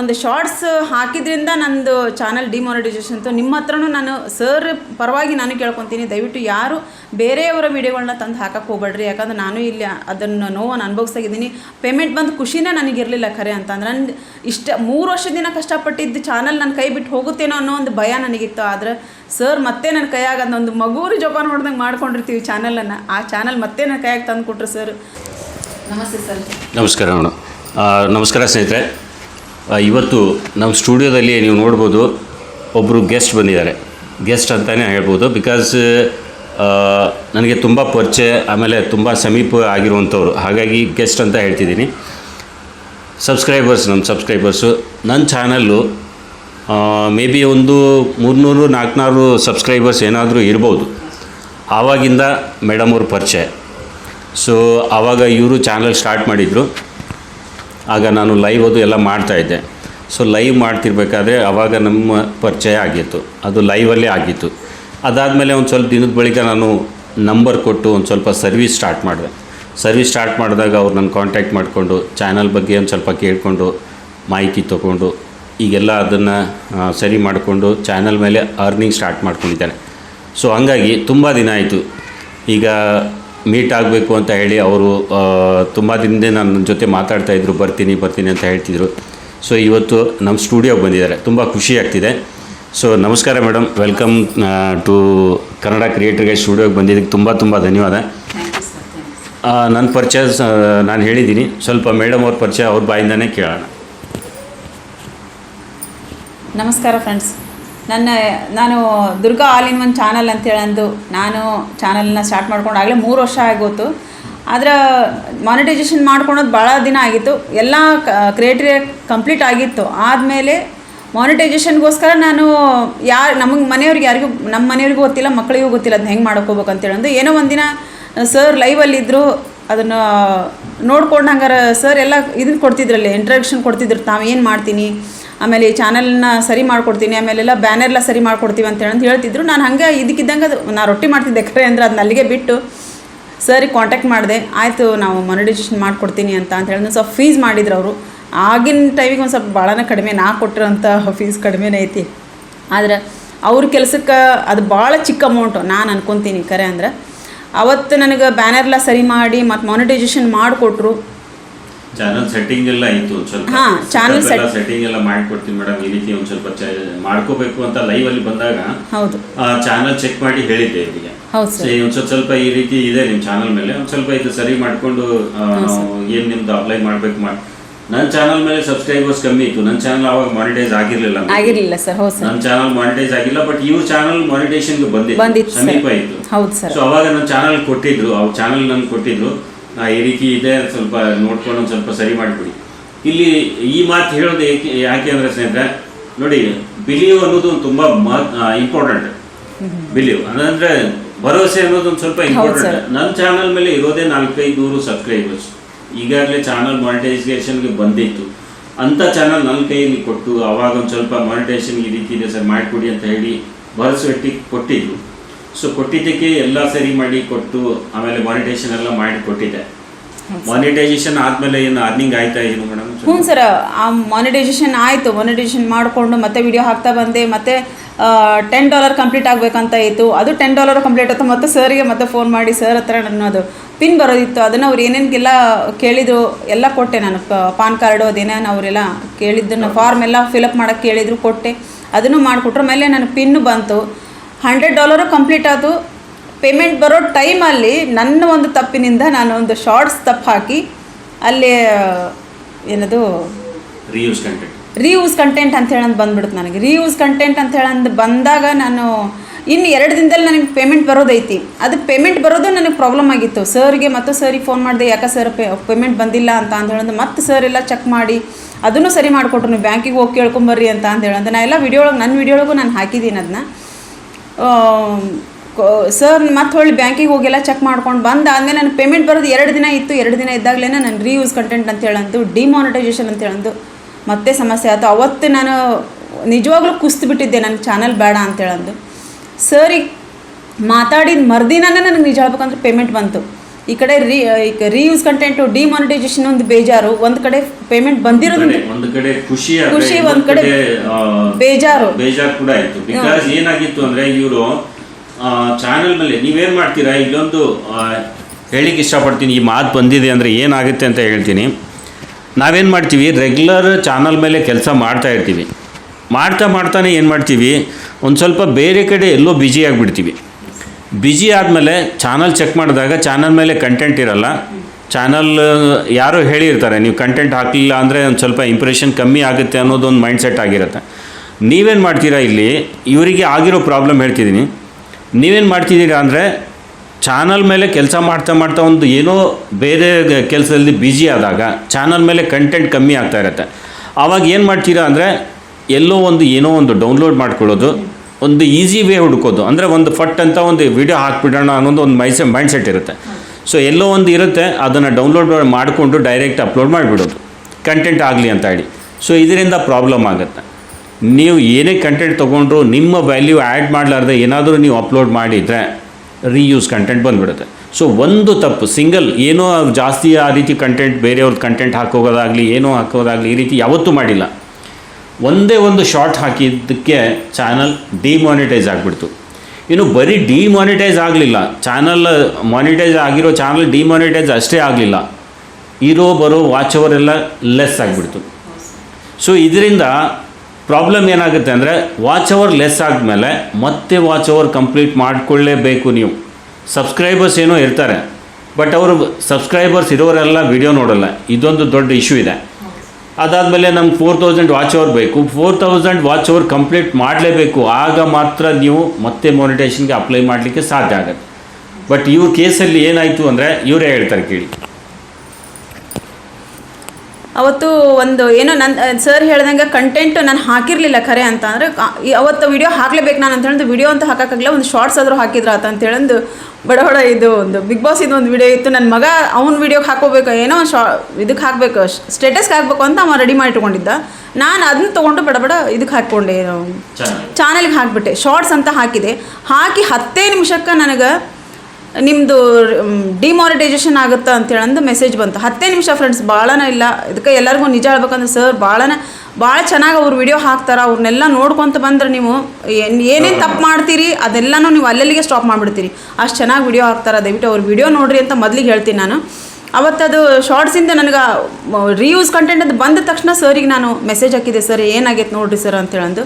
ಒಂದು ಶಾರ್ಟ್ಸ್ ಹಾಕಿದ್ರಿಂದ ನಂದು ಚಾನಲ್ ಡಿಮಾನಿಟೈಸೇಷನ್ ಅಂತ ನಿಮ್ಮ ಹತ್ರನೂ ನಾನು ಸರ್ ಪರವಾಗಿ ನಾನು ಕೇಳ್ಕೊತೀನಿ. ದಯವಿಟ್ಟು ಯಾರು ಬೇರೆಯವರ ವಿಡಿಯೋಗಳನ್ನ ತಂದು ಹಾಕಕ್ಕೆ ಹೋಗ್ಬೇಡ್ರಿ. ಯಾಕಂದ್ರೆ ನಾನು ಇಲ್ಲಿ ಅದನ್ನು ನೋವನ್ನು ಅನುಭವಿಸ್ತಾಗಿದ್ದೀನಿ ಪೇಮೆಂಟ್ ಬಂದು ಖುಷಿನೇ ನನಗಿರಲಿಲ್ಲ ಖರೆ ಅಂತಂದ್ರೆ ನನ್ನ ಇಷ್ಟ ಮೂರು ವರ್ಷದಿಂದ ಕಷ್ಟಪಟ್ಟಿದ್ದು ಚಾನಲ್ ನನ್ನ ಕೈ ಬಿಟ್ಟು ಹೋಗುತ್ತೇನೋ ಅನ್ನೋ ಒಂದು ಭಯ ನನಗಿತ್ತು. ಆದ್ರೆ ಸರ್ ಮತ್ತೆ ನನ್ನ ಕೈಯಾಗ ಒಂದು ಮಗೂರು ಜೋಪಾನ ಹೊಡೆದಂಗೆ ಮಾಡ್ಕೊಂಡಿರ್ತೀವಿ ಚಾನಲನ್ನು ಆ ಚಾನಲ್ ಮತ್ತೆ ನನ್ನ ಕೈಯಾಗ ತಂದು ಕೊಟ್ರು ಸರ್ ನಮಸ್ತೆ ಸರ್. ನಮಸ್ಕಾರ ಮೇಡಮ್ ಆ, ನಮಸ್ಕಾರ ಸ್ನೇಹಿತರೆ. ಇವತ್ತು ನಮ್ಮ ಸ್ಟುಡಿಯೋದಲ್ಲಿ ನೀವು ನೋಡ್ಬೋದು ಒಬ್ಬರು ಗೆಸ್ಟ್ ಬಂದಿದ್ದಾರೆ. ಗೆಸ್ಟ್ ಅಂತಲೇ ಹೇಳ್ಬೋದು. ಬಿಕಾಸ್ ನನಗೆ ತುಂಬ ಪರಿಚಯ, ಆಮೇಲೆ ತುಂಬ ಸಮೀಪ ಆಗಿರುವಂಥವ್ರು. ಹಾಗಾಗಿ ಗೆಸ್ಟ್ ಅಂತ ಹೇಳ್ತಿದ್ದೀನಿ. ಸಬ್ಸ್ಕ್ರೈಬರ್ಸ್ ನಮ್ಮ ಸಬ್ಸ್ಕ್ರೈಬರ್ಸು ನನ್ನ ಚಾನಲ್ಲು ಮೇ ಬಿ ಒಂದು ಮೂರ್ನೂರು ನಾಲ್ಕುನೂರು ಸಬ್ಸ್ಕ್ರೈಬರ್ಸ್ ಏನಾದರೂ ಇರ್ಬೋದು. ಆವಾಗಿಂದ ಮೇಡಮ್ ಅವ್ರ ಪರಿಚಯ. ಸೊ ಆವಾಗ ಇವರು ಚಾನಲ್ ಸ್ಟಾರ್ಟ್ ಮಾಡಿದರು. ಆಗ ನಾನು ಲೈವ್ ಅದು ಎಲ್ಲ ಮಾಡ್ತಾಯಿದ್ದೆ ಸೊ ಲೈವ್ ಮಾಡ್ತಿರ್ಬೇಕಾದ್ರೆ ಆವಾಗ ನಮ್ಮ ಪರಿಚಯ ಆಗಿತ್ತು. ಅದು ಲೈವಲ್ಲೇ ಆಗಿತ್ತು. ಅದಾದಮೇಲೆ ಒಂದು ಸ್ವಲ್ಪ ದಿನದ ಬಳಿಕ ನಾನು ನಂಬರ್ ಕೊಟ್ಟು ಒಂದು ಸ್ವಲ್ಪ ಸರ್ವಿಸ್ ಸ್ಟಾರ್ಟ್ ಮಾಡಿದೆ. ಸರ್ವಿಸ್ ಸ್ಟಾರ್ಟ್ ಮಾಡಿದಾಗ ಅವ್ರು ನನ್ನ ಕಾಂಟ್ಯಾಕ್ಟ್ ಮಾಡಿಕೊಂಡು ಚಾನಲ್ ಬಗ್ಗೆ ಒಂದು ಸ್ವಲ್ಪ ಕೇಳಿಕೊಂಡು, ಮಾಹಿತಿ ತೊಗೊಂಡು, ಈಗೆಲ್ಲ ಅದನ್ನು ಸರಿ ಮಾಡಿಕೊಂಡು ಚಾನಲ್ ಮೇಲೆ ಅರ್ನಿಂಗ್ ಸ್ಟಾರ್ಟ್ ಮಾಡ್ಕೊಂಡಿದ್ದಾರೆ ಸೊ ಹಂಗಾಗಿ ತುಂಬ ದಿನ ಆಯಿತು. ಈಗ ಮೀಟ್ ಆಗಬೇಕು ಅಂತ ಹೇಳಿ ಅವರು ತುಂಬ ದಿನದಿಂದ ನನ್ನ ಜೊತೆ ಮಾತಾಡ್ತಾ ಇದ್ರು, ಬರ್ತೀನಿ ಬರ್ತೀನಿ ಅಂತ ಹೇಳ್ತಿದ್ರು. ಸೊ ಇವತ್ತು ನಮ್ಮ ಸ್ಟುಡಿಯೋಗೆ ಬಂದಿದ್ದಾರೆ. ತುಂಬ ಖುಷಿ ಆಗ್ತಿದೆ. ಸೊ ನಮಸ್ಕಾರ ಮೇಡಮ್. ವೆಲ್ಕಮ್ ಟು ಕನ್ನಡ ಕ್ರಿಯೇಟರ್ಗೆ ಸ್ಟುಡಿಯೋಗೆ ಬಂದಿದ್ದಕ್ಕೆ ತುಂಬ ತುಂಬ ಧನ್ಯವಾದ. ನನ್ನ ಪರಿಚಯ ನಾನು ಹೇಳಿದ್ದೀನಿ. ಸ್ವಲ್ಪ ಮೇಡಮ್ ಅವ್ರ ಪರಿಚಯ ಅವ್ರ ಬಾಯಿಂದನೇ ಕೇಳೋಣ. ನಮಸ್ಕಾರ ಫ್ರೆಂಡ್ಸ್ ನನ್ನ, ನಾನು Durga all in one channel ಅಂತೇಳಿ ಅಂದು ನಾನು ಚಾನಲ್ನ ಸ್ಟಾರ್ಟ್ ಮಾಡ್ಕೊಂಡು ಆಗಲೇ ಮೂರು ವರ್ಷ ಆಗೋತು ಆದ್ರೆ ಮಾನಿಟೈಜೇಷನ್ ಮಾಡ್ಕೊಳೋದು ಭಾಳ ದಿನ ಆಗಿತ್ತು. ಎಲ್ಲ ಕ್ರಿಯೇಟಿವ್ ಕಂಪ್ಲೀಟ್ ಆಗಿತ್ತು. ಆದಮೇಲೆ ಮಾನಿಟೈಜೇಷನ್ಗೋಸ್ಕರ ನಾನು ಯಾರು, ನಮಗೆ ಮನೆಯವ್ರಿಗೆ ಯಾರಿಗೂ ನಮ್ಮ ಮನೆಯವ್ರಿಗೂ ಗೊತ್ತಿಲ್ಲ ಮಕ್ಕಳಿಗೂ ಗೊತ್ತಿಲ್ಲ ಅದನ್ನ ಹೆಂಗೆ ಮಾಡ್ಕೋಬೇಕು ಅಂತೇಳಿ ಅಂದು ಏನೋ ಒಂದಿನ ಸರ್ ಲೈವಲ್ಲಿದ್ದರು ಅದನ್ನು ನೋಡ್ಕೊಂಡು ಹಂಗಾರೆ ಸರ್ ಎಲ್ಲ ಇದನ್ನ ಕೊಡ್ತಿದ್ರಲ್ಲಿ ಇಂಟ್ರಡಕ್ಷನ್ ಕೊಡ್ತಿದ್ರು, ತಾವು ಮಾಡ್ತೀನಿ? ಆಮೇಲೆ ಈ ಚಾನಲ್ನ ಸರಿ ಮಾಡ್ಕೊಡ್ತೀನಿ, ಆಮೇಲೆಲ್ಲ ಬ್ಯಾನರ್ಲ ಸರಿ ಮಾಡ್ಕೊಡ್ತೀವಿ ಅಂತ ಹೇಳಿ ಹೇಳ್ತಿದ್ರು. ನಾನು ಹಂಗೆ ಇದಕ್ಕಿದ್ದಂಗೆ ಅದು ನಾನು ರೊಟ್ಟಿ ಮಾಡ್ತಿದ್ದೆ ಖರೆ ಅಂದ್ರೆ ಅದನ್ನ ಅಲ್ಲಿಗೆ ಬಿಟ್ಟು, ಸರಿ ಕಾಂಟ್ಯಾಕ್ಟ್ ಮಾಡಿದೆ. ಆಯಿತು, ನಾವು ಮೊನಿಟೈಸೇಷನ್ ಮಾಡಿಕೊಡ್ತೀನಿ ಅಂತ ಅಂತ ಹೇಳಿದ್ರು ಸ್ವಲ್ಪ ಫೀಸ್ ಮಾಡಿದ್ರು ಅವರು. ಆಗಿನ ಟೈಮಿಗೆ ಒಂದು ಸ್ವಲ್ಪ ಭಾಳನೇ ಕಡಿಮೆ, ನಾ ಕೊಟ್ಟಿರೋಂಥ ಫೀಸ್ ಕಡಿಮೆನೇ ಐತಿ. ಆದ್ರೆ ಅವ್ರ ಕೆಲಸಕ್ಕೆ ಅದು ಭಾಳ ಚಿಕ್ಕ ಅಮೌಂಟು ನಾನು ಅನ್ಕೊತೀನಿ ಖರೆ ಅಂದ್ರೆ. ಅವತ್ತು ನನಗೆ ಬ್ಯಾನರ್ಲ ಸರಿ ಮಾಡಿ ಮತ್ತು ಮಾನಿಟೈಸೇಷನ್ ಮಾಡಿಕೊಟ್ರು. ಚಾನಲ್ ಸೆಟ್ಟಿಂಗ್ ಎಲ್ಲ ಇತ್ತು ಒಂದು ಸ್ವಲ್ಪ ಹಾ, channel set- ಸೆಟ್ಟಿಂಗ್ ಎಲ್ಲ ಮಾಡ್ಕೊಡ್ತೀನಿ ಮೇಡಮ್ ಈ ರೀತಿ ಒಂದು ಸ್ವಲ್ಪ ಚ- ಮಾಡ್ಕೋಬೇಕು ಅಂತ ಲೈವ್ ಅಲ್ಲಿ ಬಂದಾಗ ಹೌದು. ಚಾನಲ್ ಚೆಕ್ ಮಾಡಿ ಹೇಳಿದ್ದೆ ಇವರಿಗೆ ಹೌದು ಸರ್. ಒಂದು ಸ್ವಲ್ಪ ಸ್ವಲ್ಪ ಈ ರೀತಿ ಇದೆ ನಿಮ್ಮ ಚಾನಲ್ ಮೇಲೆ ಒಂದು ಸ್ವಲ್ಪ ಇದು ಸರಿ ಮಾಡ್ಕೊಂಡು ಏನು ನಿಮ್ದು ಅಪ್ಲೈ ಮಾಡ್ಬೇಕು ಮಾಡಿ ನನ್ನ ಚಾನಲ್ ಮೇಲೆ ಸಬ್ಸ್ಕ್ರೈಬರ್ಸ್ ಕಮ್ಮಿ ಇತ್ತು ನನ್ನ ಚಾನಲ್ ಅವಾಗ ಮಾನಿಟೈಸ್ ಆಗಿರ್ಲಿಲ್ಲ ಆಗಿರಲಿಲ್ಲ ಸರ್ ಹೌದು ಸರ್. ನನ್ನ ಚಾನಲ್ ಮಾನಿಟೈಸ್ ಆಗಿಲ್ಲ ಬಟ್ ಇವ್ರ ಚಾನಲ್ ಮಾನಿಟೇಷನ್ಗೆ ಬಂದಿತ್ತು ಬಂದಿತ್ತು ಸಮೀಪ ಇತ್ತು. ಹೌದು ಸರ್. ಸೊ ಅವಾಗ ನನ್ನ ಚಾನಲ್ ಕೊಟ್ಟಿದ್ರು ಅವ್ರ ಚಾನಲ್ ನನ್ಗೆ ಕೊಟ್ಟಿದ್ರು. ಆ, ಈ ರೀತಿ ಇದೆ ಸ್ವಲ್ಪ ನೋಡ್ಕೊಂಡು ಒಂದು ಸ್ವಲ್ಪ ಸರಿ ಮಾಡಿಬಿಡಿ. ಇಲ್ಲಿ ಈ ಮಾತು ಹೇಳೋದು ಏಕೆ ಯಾಕೆ ಅಂದರೆ ಸ್ನೇಹಿತರೆ ನೋಡಿ ಬಿಲೀವ್ ಅನ್ನೋದು ಒಂದು ತುಂಬಾ ಇಂಪಾರ್ಟೆಂಟ್ ಬಿಲೀವ್ ಅಂದ್ರೆ ಭರವಸೆ ಅನ್ನೋದು ಒಂದು ಸ್ವಲ್ಪ ಇಂಪಾರ್ಟೆಂಟ್ ನನ್ನ ಚಾನಲ್ ಮೇಲೆ ಇರೋದೇ ನಾಲ್ಕೈದು ನೂರು ಸಬ್ಸ್ಕ್ರೈಬರ್ಸ್ ಈಗಾಗಲೇ ಚಾನಲ್ ಮಾನಿಟೈಸೇಷನ್ಗೆ ಬಂದಿತ್ತು. ಅಂತ ಚಾನಲ್ ನನ್ನ ಕೈಯಲ್ಲಿ ಕೊಟ್ಟು ಅವಾಗ ಒಂದು ಸ್ವಲ್ಪ ಮಾನಿಟೈಸೇಷನ್ ಈ ರೀತಿ ಇದೆ ಸರ್ ಮಾಡಿಕೊಡಿ ಅಂತ ಹೇಳಿ ಭರವಸೆ ಕೊಟ್ಟಿದ್ರು. ಸೊ ಕೊಟ್ಟಿದ್ದಕ್ಕೆ ಎಲ್ಲ ಸರಿ ಮಾಡಿ ಕೊಟ್ಟು ಆಮೇಲೆ ಮಾನಿಟೈಸೇಷನ್ ಎಲ್ಲ ಮಾಡಿ ಕೊಟ್ಟಿದ್ದೆ. ಮಾನಿಟೈಸೇಷನ್ ಆದ್ಮೇಲೆ ಏನು ಅರ್ನಿಂಗ್ ಆಯ್ತಾ ಏನು ಮೇಡಮ್ ಹ್ಞೂ ಸರ್ ಆ ಮಾನಿಟೈಸೇಷನ್ ಆಯಿತು. ಮಾನಿಟೈಸೇಷನ್ ಮಾಡಿಕೊಂಡು ಮತ್ತೆ ವಿಡಿಯೋ ಹಾಕ್ತಾ ಬಂದೆ. ಮತ್ತೆ ಟೆನ್ ಡಾಲರ್ ಕಂಪ್ಲೀಟ್ ಆಗಬೇಕಂತ ಇತ್ತು. ಅದು ಟೆನ್ ಡಾಲರ್ ಕಂಪ್ಲೀಟ್ ಆಯ್ತು. ಮತ್ತೆ ಸರ್ಗೆ ಮತ್ತೆ ಫೋನ್ ಮಾಡಿ ಸರ್ ಹತ್ರ ನನ್ನ ಅದು ಪಿನ್ ಬರೋದಿತ್ತು. ಅದನ್ನು ಅವ್ರು ಏನೇನಿಗೆಲ್ಲ ಕೇಳಿದ್ರು ಎಲ್ಲ ಕೊಟ್ಟೆ ನಾನು. ಪಾನ್ ಕಾರ್ಡು ಅದೇನೇನು ಅವರೆಲ್ಲ ಕೇಳಿದ್ದನ್ನು ಫಾರ್ಮ್ ಎಲ್ಲ ಫಿಲಪ್ ಮಾಡೋಕ್ಕೆ ಕೇಳಿದ್ರು ಕೊಟ್ಟೆ. ಅದನ್ನು ಮಾಡಿಕೊಟ್ರು. ಮೇಲೆ ನನಗೆ ಪಿನ್ನು ಬಂತು. ಹಂಡ್ರೆಡ್ ಡಾಲರು ಕಂಪ್ಲೀಟ್ ಆಯಿತು ಪೇಮೆಂಟ್ ಬರೋ ಟೈಮಲ್ಲಿ ನನ್ನ ಒಂದು ತಪ್ಪಿನಿಂದ ನಾನು ಒಂದು ಶಾರ್ಟ್ಸ್ ತಪ್ಪು ಹಾಕಿ ಅಲ್ಲಿ ಏನದು? ರೀಯೂಸ್ ಕಂಟೆಂಟ್ ರೀಯೂಸ್ ಕಂಟೆಂಟ್ ಅಂತ ಹೇಳಂದು ಬಂದ್ಬಿಡುತ್ತೆ ನನಗೆ. ರೀಯೂಸ್ ಕಂಟೆಂಟ್ ಅಂತ ಹೇಳಂದು ಬಂದಾಗ ನಾನು ಇನ್ನು ಎರಡು ದಿನದಲ್ಲಿ ನನಗೆ ಪೇಮೆಂಟ್ ಬರೋದೈತಿ ಅದು ಪೇಮೆಂಟ್ ಬರೋದು ನನಗೆ ಪ್ರಾಬ್ಲಮ್ ಆಗಿತ್ತು. ಸರ್ಗೆ ಮತ್ತು ಸರಿಗೆ ಫೋನ್ ಮಾಡಿದೆ ಯಾಕೆ ಸರ್ ಪೇಮೆಂಟ್ ಬಂದಿಲ್ಲ ಅಂತ ಅಂತ ಹೇಳಂದು ಮತ್ತೆ ಸರ್ ಎಲ್ಲ ಚೆಕ್ ಮಾಡಿ ಅದನ್ನು ಸರಿ ಮಾಡಿಕೊಟ್ರು ನೀವು ಬ್ಯಾಂಕಿಗೆ ಹೋಗಿ ಕೇಳ್ಕೊಂಬರ್ರಿ ಅಂತ ಅಂತ ಹೇಳಂದು. ನಾ ಎಲ್ಲ ವಿಡಿಯೋ ಒಳಗೆ ನನ್ನ ವಿಡಿಯೋ ಒಳಗೂ ನಾನು ಹಾಕಿದ್ದೀನಿ ಅದನ್ನ ಸರ್ ಮತ್ತೆ ಹೊಳ್ಳಿ ಬ್ಯಾಂಕಿಗೆ ಹೋಗಿ ಎಲ್ಲ ಚೆಕ್ ಮಾಡ್ಕೊಂಡು ಬಂದು ಆದಮೇಲೆ ನನ್ನ ಪೇಮೆಂಟ್ ಬರೋದು ಎರಡು ದಿನ ಇತ್ತು, ಎರಡು ದಿನ ಇದ್ದಾಗಲೇ ನಾನು ರೀಯೂಸ್ ಕಂಟೆಂಟ್ ಅಂತ ಹೇಳಂತು ಡಿಮಾನಿಟೈಸೇಷನ್ ಅಂತ ಹೇಳಂದು ಮತ್ತೆ ಸಮಸ್ಯೆ ಆಯಿತು ಅವತ್ತು ನಾನು ನಿಜವಾಗ್ಲೂ ಕುಸ್ತು ಬಿಟ್ಟಿದ್ದೆ ನನ್ನ ಚಾನಲ್ ಬೇಡ ಅಂತ ಹೇಳಂದು ಸರಿ ಮಾತಾಡಿದ ಮರ್ದಿನಾನೇ ನನಗೆ ನಿಜ ಹೇಳ್ಬೇಕಂದ್ರೆ ಪೇಮೆಂಟ್ ಬಂತು. ಈ ಕಡೆ ರೀ ರೀಯೂಸ್ ಕಂಟೆಂಟ್ ಡಿಮಾನಿಟೈಸೇಷನ್ ಒಂದು ಬೇಜಾರು. ಒಂದ್ ಕಡೆ ಪೇಮೆಂಟ್ ಬಂದಿರೋದು ಒಂದು ಕಡೆ ಖುಷಿ ಖುಷಿ, ಒಂದ್ ಕಡೆ ಬೇಜಾರು. ಬೇಜಾರು ಕೂಡ ಆಯ್ತು. ಬಿಕಾಸ್ ಏನಾಗಿತ್ತು ಅಂದ್ರೆ ಇವರು ಚಾನೆಲ್ ಮೇಲೆ ನೀವೇನ್ ಮಾಡ್ತೀರಾ? ಇಲ್ಲೊಂದು ಹೇಳಿಕ್ಕೆ ಇಷ್ಟಪಡ್ತೀನಿ. ಈ ಮಾತು ಬಂದಿದೆ ಅಂದ್ರೆ ಏನಾಗುತ್ತೆ ಅಂತ ಹೇಳ್ತೀನಿ. ನಾವೇನು ಮಾಡ್ತೀವಿ? ರೆಗ್ಯುಲರ್ ಚಾನಲ್ ಮೇಲೆ ಕೆಲಸ ಮಾಡ್ತಾ ಇರ್ತೀವಿ. ಮಾಡ್ತಾ ಮಾಡ್ತಾನೆ ಏನು ಮಾಡ್ತೀವಿ? ಒಂದು ಸ್ವಲ್ಪ ಬೇರೆ ಕಡೆ ಎಲ್ಲೋ ಬ್ಯುಸಿ ಆಗಿಬಿಡ್ತೀವಿ. ಬ್ಯುಸಿ ಆದಮೇಲೆ ಚಾನಲ್ ಚೆಕ್ ಮಾಡಿದಾಗ ಚಾನಲ್ ಮೇಲೆ ಕಂಟೆಂಟ್ ಇರಲ್ಲ. ಚಾನಲ್ ಯಾರೋ ಹೇಳಿರ್ತಾರೆ, ನೀವು ಕಂಟೆಂಟ್ ಹಾಕಲಿಲ್ಲ ಅಂದರೆ ಒಂದು ಸ್ವಲ್ಪ ಇಂಪ್ರೆಷನ್ ಕಮ್ಮಿ ಆಗುತ್ತೆ ಅನ್ನೋದೊಂದು ಮೈಂಡ್ ಸೆಟ್ ಆಗಿರುತ್ತೆ. ನೀವೇನು ಮಾಡ್ತೀರಾ ಇಲ್ಲಿ? ಇವರಿಗೆ ಆಗಿರೋ ಪ್ರಾಬ್ಲಮ್ ಹೇಳ್ತಿದ್ದೀನಿ. ನೀವೇನು ಮಾಡ್ತಿದ್ದೀರಾ ಅಂದರೆ ಚಾನಲ್ ಮೇಲೆ ಕೆಲಸ ಮಾಡ್ತಾ ಮಾಡ್ತಾ ಒಂದು ಏನೋ ಬೇರೆ ಕೆಲಸದಲ್ಲಿ ಬ್ಯುಸಿ ಆದಾಗ ಚಾನಲ್ ಮೇಲೆ ಕಂಟೆಂಟ್ ಕಮ್ಮಿ ಆಗ್ತಾ ಇರುತ್ತೆ. ಆವಾಗ ಏನು ಮಾಡ್ತೀರಾ ಅಂದರೆ ಎಲ್ಲೋ ಒಂದು ಏನೋ ಒಂದು ಡೌನ್ಲೋಡ್ ಮಾಡ್ಕೊಳ್ಳೋದು. ಒಂದು ಈಸಿ ವೇ ಹುಡುಕೋದು. ಅಂದರೆ ಒಂದು ಫಟ್ ಅಂತ ಒಂದು ವಿಡಿಯೋ ಹಾಕ್ಬಿಡೋಣ ಅನ್ನೋದು ಒಂದು ಮೈಸೆ ಮೈಂಡ್ ಸೆಟ್ ಇರುತ್ತೆ. ಸೊ ಎಲ್ಲೋ ಒಂದು ಇರುತ್ತೆ, ಅದನ್ನು ಡೌನ್ಲೋಡ್ ಮಾಡಿಕೊಂಡು ಡೈರೆಕ್ಟ್ ಅಪ್ಲೋಡ್ ಮಾಡಿಬಿಡೋದು. ಕಂಟೆಂಟ್ ಆಗಲಿ ಅಂತ ಹೇಳಿ. ಸೊ ಇದರಿಂದ ಪ್ರಾಬ್ಲಮ್ ಆಗುತ್ತೆ. ನೀವು ಏನೇ ಕಂಟೆಂಟ್ ತೊಗೊಂಡ್ರು, ನಿಮ್ಮ ವ್ಯಾಲ್ಯೂ ಆ್ಯಡ್ ಮಾಡಲಾರ್ದೆ ಏನಾದರೂ ನೀವು ಅಪ್ಲೋಡ್ ಮಾಡಿದರೆ ರೀಯೂಸ್ ಕಂಟೆಂಟ್ ಬಂದುಬಿಡುತ್ತೆ. ಸೊ ಒಂದು ತಪ್ಪು ಸಿಂಗಲ್ ಏನೋ ಜಾಸ್ತಿ ಆ ರೀತಿ ಕಂಟೆಂಟ್ ಬೇರೆಯವ್ರದ್ದು ಕಂಟೆಂಟ್ ಹಾಕೋಗೋದಾಗಲಿ ಏನೋ ಹಾಕೋದಾಗಲಿ ಈ ರೀತಿ ಯಾವತ್ತೂ ಮಾಡಿಲ್ಲ. ಒಂದೇ ಒಂದು ಶಾರ್ಟ್ ಹಾಕಿದ್ದಕ್ಕೆ ಚಾನಲ್ ಡಿಮಾನಿಟೈಸ್ ಆಗಿಬಿಡ್ತು. ಇನ್ನು ಬರೀ ಡಿಮಾನಿಟೈಸ್ ಆಗಲಿಲ್ಲ. ಚಾನಲ್ ಮಾನಿಟೈಸ್ ಆಗಿರೋ ಚಾನಲ್ ಡಿಮಾನಿಟೈಸ್ ಅಷ್ಟೇ ಆಗಲಿಲ್ಲ. ಇರೋ, ಬರೋ ವಾಚ್ ಅವರ್ ಎಲ್ಲ ಲೆಸ್ ಆಗಿಬಿಡ್ತು. ಸೊ ಇದರಿಂದ ಪ್ರಾಬ್ಲಮ್ ಏನಾಗುತ್ತೆ ಅಂದರೆ ವಾಚ್ ಅವರ್ ಲೆಸ್ ಆದಮೇಲೆ ಮತ್ತೆ ವಾಚ್ ಅವರ್ ಕಂಪ್ಲೀಟ್ ಮಾಡಿಕೊಳ್ಳೇಬೇಕು ನೀವು. ಸಬ್ಸ್ಕ್ರೈಬರ್ಸ್ ಏನೋ ಇರ್ತಾರೆ ಬಟ್ ಅವರು ಸಬ್ಸ್ಕ್ರೈಬರ್ಸ್ ಇರೋರೆಲ್ಲ ವಿಡಿಯೋ ನೋಡಲ್ಲ. ಇದೊಂದು ದೊಡ್ಡ ಇಶ್ಯೂ ಇದೆ. ಅದಾದಮೇಲೆ ನಮ್ಗೆ ಫೋರ್ ತೌಸಂಡ್ ವಾಚ್ ಅವರ್ ಬೇಕು. Four thousand watch hour complete ಮಾಡಲೇಬೇಕು. ಆಗ ಮಾತ್ರ ನೀವು ಮತ್ತೆ ಮೋನಿಟೇಷನ್ಗೆ ಅಪ್ಲೈ ಮಾಡಲಿಕ್ಕೆ ಸಾಧ್ಯ ಆಗುತ್ತೆ. ಬಟ್ ಇವ್ರ ಕೇಸಲ್ಲಿ ಏನಾಯಿತು ಅಂದರೆ ಇವರೇ ಹೇಳ್ತಾರೆ ಕೇಳಿ. ಅವತ್ತು ಒಂದು ಏನೋ ನನ್ನ ಸರ್ ಹೇಳ್ದಂಗೆ ಕಂಟೆಂಟ್ ನಾನು ಹಾಕಿರಲಿಲ್ಲ ಖರೆ ಅಂತ ಅಂದರೆ ಅವತ್ತು ವಿಡಿಯೋ ಹಾಕ್ಲೇಬೇಕು ನಾನು ಅಂತ ಹೇಳಿದ್ರೆ ವಿಡಿಯೋ ಅಂತ ಹಾಕೋಕ್ಕಾಗಲ್ಲ ಒಂದು ಶಾರ್ಟ್ಸ್ ಆದರೂ ಹಾಕಿದ್ರ ಅಂತ ಅಂತ ಹೇಳಂದು ಬಡ ಬಡ ಇದು ಒಂದು ಬಿಗ್ ಬಾಸ್ ಇದು ಒಂದು ವಿಡಿಯೋ ಇತ್ತು. ನನ್ನ ಮಗ ಅವ್ನ ವಿಡಿಯೋಗೆ ಹಾಕೋಬೇಕು ಏನೋ ಒಂದು ಶಾ ಇದಕ್ಕೆ ಹಾಕಬೇಕು ಸ್ಟೇಟಸ್ಗೆ ಹಾಕಬೇಕು ಅಂತ ಅವ ರೆಡಿ ಮಾಡಿ ಇಟ್ಕೊಂಡಿದ್ದ. ನಾನು ಅದನ್ನ ತೊಗೊಂಡು ಬಡ ಬಡ ಇದಕ್ಕೆ ಹಾಕ್ಕೊಂಡೆ ಚಾನಲ್ಗೆ ಹಾಕಿಬಿಟ್ಟೆ. ಶಾರ್ಟ್ಸ್ ಅಂತ ಹಾಕಿದೆ. ಹಾಕಿ ಹತ್ತೇ ನಿಮಿಷಕ್ಕೆ ನನಗೆ ನಿಮ್ಮದು ಡಿಮಾನಿಟೈಸೇಷನ್ ಆಗುತ್ತೆ ಅಂತೇಳಿ ಅಂದು ಮೆಸೇಜ್ ಬಂತು. ಹತ್ತೇ ನಿಮಿಷ ಫ್ರೆಂಡ್ಸ್ ಭಾಳನ ಇಲ್ಲ. ಇದಕ್ಕೆ ಎಲ್ಲರಿಗೂ ನಿಜ ಹೇಳ್ಬೇಕಂದ್ರೆ ಸರ್ ಭಾಳನ ಭಾಳ ಚೆನ್ನಾಗಿ ಅವ್ರು ವಿಡಿಯೋ ಹಾಕ್ತಾರೆ ಅವ್ರನ್ನೆಲ್ಲ ನೋಡ್ಕೊತ ಬಂದ್ರೆ ನೀವು ಏನ್- ಏನೇನು ತಪ್ಪು ಮಾಡ್ತೀರಿ, ಅದೆಲ್ಲನೂ ನೀವು ಅಲ್ಲಲ್ಲಿಗೆ ಸ್ಟಾಪ್ ಮಾಡಿಬಿಡ್ತೀರಿ. ಅಷ್ಟು ಚೆನ್ನಾಗಿ ವಿಡಿಯೋ ಹಾಕ್ತಾರೆ, ದಯವಿಟ್ಟು ಅವ್ರ ವಿಡಿಯೋ ನೋಡ್ರಿ ಅಂತ ಮೊದಲಿಗೆ ಹೇಳ್ತೀನಿ ನಾನು. ಅವತ್ತದು ಶಾರ್ಟ್ಸಿಂದ ನನಗೆ ರೀಯೂಸ್ ಕಂಟೆಂಟ್ ಅದು ಬಂದ ತಕ್ಷಣ ಸರಿಗೆ ನಾನು ಮೆಸೇಜ್ ಹಾಕಿದೆ ಸರ್ ಏನಾಗೈತೆ ನೋಡ್ರಿ ಸರ್ ಅಂತೇಳಂದು.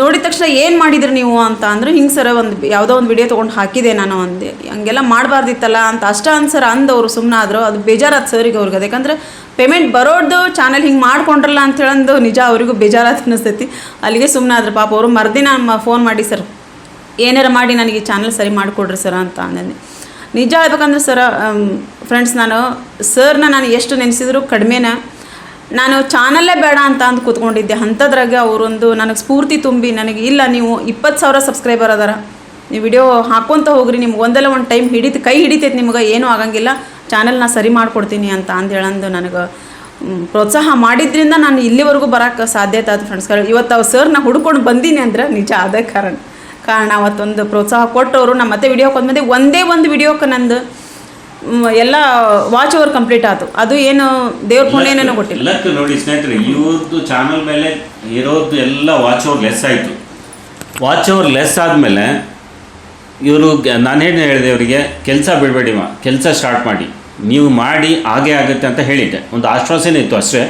ನೋಡಿದ ತಕ್ಷಣ ಏನು ಮಾಡಿದ್ರಿ ನೀವು ಅಂತ ಅಂದ್ರೆ, ಹಿಂಗೆ ಸರ ಒಂದು ಯಾವುದೋ ಒಂದು ವಿಡಿಯೋ ತೊಗೊಂಡು ಹಾಕಿದೆ ನಾನು ಅಂದೆ ಹಂಗೆಲ್ಲ ಮಾಡಬಾರ್ದಿತ್ತಲ್ಲ ಅಂತ ಅಷ್ಟ ಅನ್ಸರ ಅಂದವರು ಸುಮ್ಮನೆ ಆದರು. ಅದು ಬೇಜಾರಾದ ಸರಿಗೆ ಅವ್ರಿಗೆ. ಯಾಕಂದ್ರೆ ಪೇಮೆಂಟ್ ಬರೋದು ಚಾನಲ್ ಹಿಂಗೆ ಮಾಡ್ಕೊಂಡ್ರಲ್ಲ ಅಂತ ಹೇಳಂದು ನಿಜ ಅವರಿಗೂ ಬೇಜಾರಾದ ಅನ್ನಿಸ್ತೈತಿ ಅಲ್ಲಿಗೆ ಸುಮ್ಮನೆ ಆದ್ರು. ಪಾಪ ಅವರು ಮರ್ದಿನ ಫೋನ್ ಮಾಡಿ ಸರ್ ಏನಾರ ಮಾಡಿ ನನಗೆ ಈ ಚಾನಲ್ ಸರಿ ಮಾಡಿಕೊಡ್ರಿ ಸರ್ ಅಂತ ಅಂದೆ ನಿಜ ಹೇಳ್ಬೇಕಂದ್ರೆ ಸರ ಫ್ರೆಂಡ್ಸ್ ನಾನು ಸರ್ನ ನಾನು ಎಷ್ಟು ನೆನೆಸಿದ್ರು ಕಡಿಮೆನ ನಾನು ಚಾನಲ್ಲೇ ಬೇಡ ಅಂತ ಅಂದು ಕೂತ್ಕೊಂಡಿದ್ದೆ. ಅಂಥದ್ರಾಗೆ ಅವರೊಂದು ನನಗೆ ಸ್ಫೂರ್ತಿ ತುಂಬಿ ನನಗೆ, ಇಲ್ಲ ನೀವು ಇಪ್ಪತ್ತು ಸಾವಿರ ಸಬ್ಸ್ಕ್ರೈಬರ್ ಅದಾರ. ನೀವು ವಿಡಿಯೋ ಹಾಕ್ಕೊಂತ ಹೋಗ್ರಿ, ನಿಮ್ಗೆ ಒಂದಲ್ಲ ಒಂದು ಟೈಮ್ ಹಿಡಿತು, ಕೈ ಹಿಡಿತೈತೆ ನಿಮ್ಗೆ, ಏನೂ ಆಗಂಗಿಲ್ಲ. ಚಾನಲ್ನ ಸರಿ ಮಾಡ್ಕೊಡ್ತೀನಿ ಅಂತ ಅಂದೇಳಂದು ನನಗೆ ಪ್ರೋತ್ಸಾಹ ಮಾಡಿದ್ರಿಂದ ನಾನು ಇಲ್ಲಿವರೆಗೂ ಬರೋಕ್ಕೆ ಸಾಧ್ಯತೆ ಆಯ್ತು ಫ್ರೆಂಡ್ಸ್ಗಳು ಇವತ್ತು ಅವ್ರು ಸರ್ನ ಹುಡ್ಕೊಂಡು ಬಂದೀನಿ ಅಂದ್ರೆ ನಿಜ ಅದೇ ಕಾರಣ. ಕಾರಣ ಅವತ್ತೊಂದು ಪ್ರೋತ್ಸಾಹ ಕೊಟ್ಟವರು. ನಮ್ಮ ಮತ್ತೆ ವಿಡಿಯೋ ಬಂದೆ. ಒಂದೇ ಒಂದು ವಿಡಿಯೋಕ್ಕೆ ನಂದು ಎಲ್ಲ ವಾಚ್ ಓವರ್ ಕಂಪ್ಲೀಟ್ ಆಯ್ತು ಅದು ಏನು ದೇವ್ರ ಪುಣ್ಯ ಏನೇನೋ ಗೊತ್ತಿಲ್ಲ. ಲಕ್ ನೋಡಿ ಸ್ನೇಹಿತರೆ ಇವ್ರದ್ದು ಚಾನಲ್ ಮೇಲೆ ಇರೋದು ಎಲ್ಲ ವಾಚ್ ಓವರ್ ಲೆಸ್ ಆಯಿತು. ವಾಚ್ ಓವರ್ ಲೆಸ್ ಆದಮೇಲೆ ಇವರು ನಾನು ಏನು ಹೇಳಿದೆ ಅವರಿಗೆ ಕೆಲಸ ಬಿಡಬೇಡಿ ಮಾ ಕೆಲಸ ಸ್ಟಾರ್ಟ್ ಮಾಡಿ. ನೀವು ಮಾಡಿ ಹಾಗೆ ಆಗುತ್ತೆ ಅಂತ ಹೇಳಿದ್ದೆ. ಒಂದು ಆಶ್ವಾಸನೆ ಇತ್ತು ಅಷ್ಟೇ.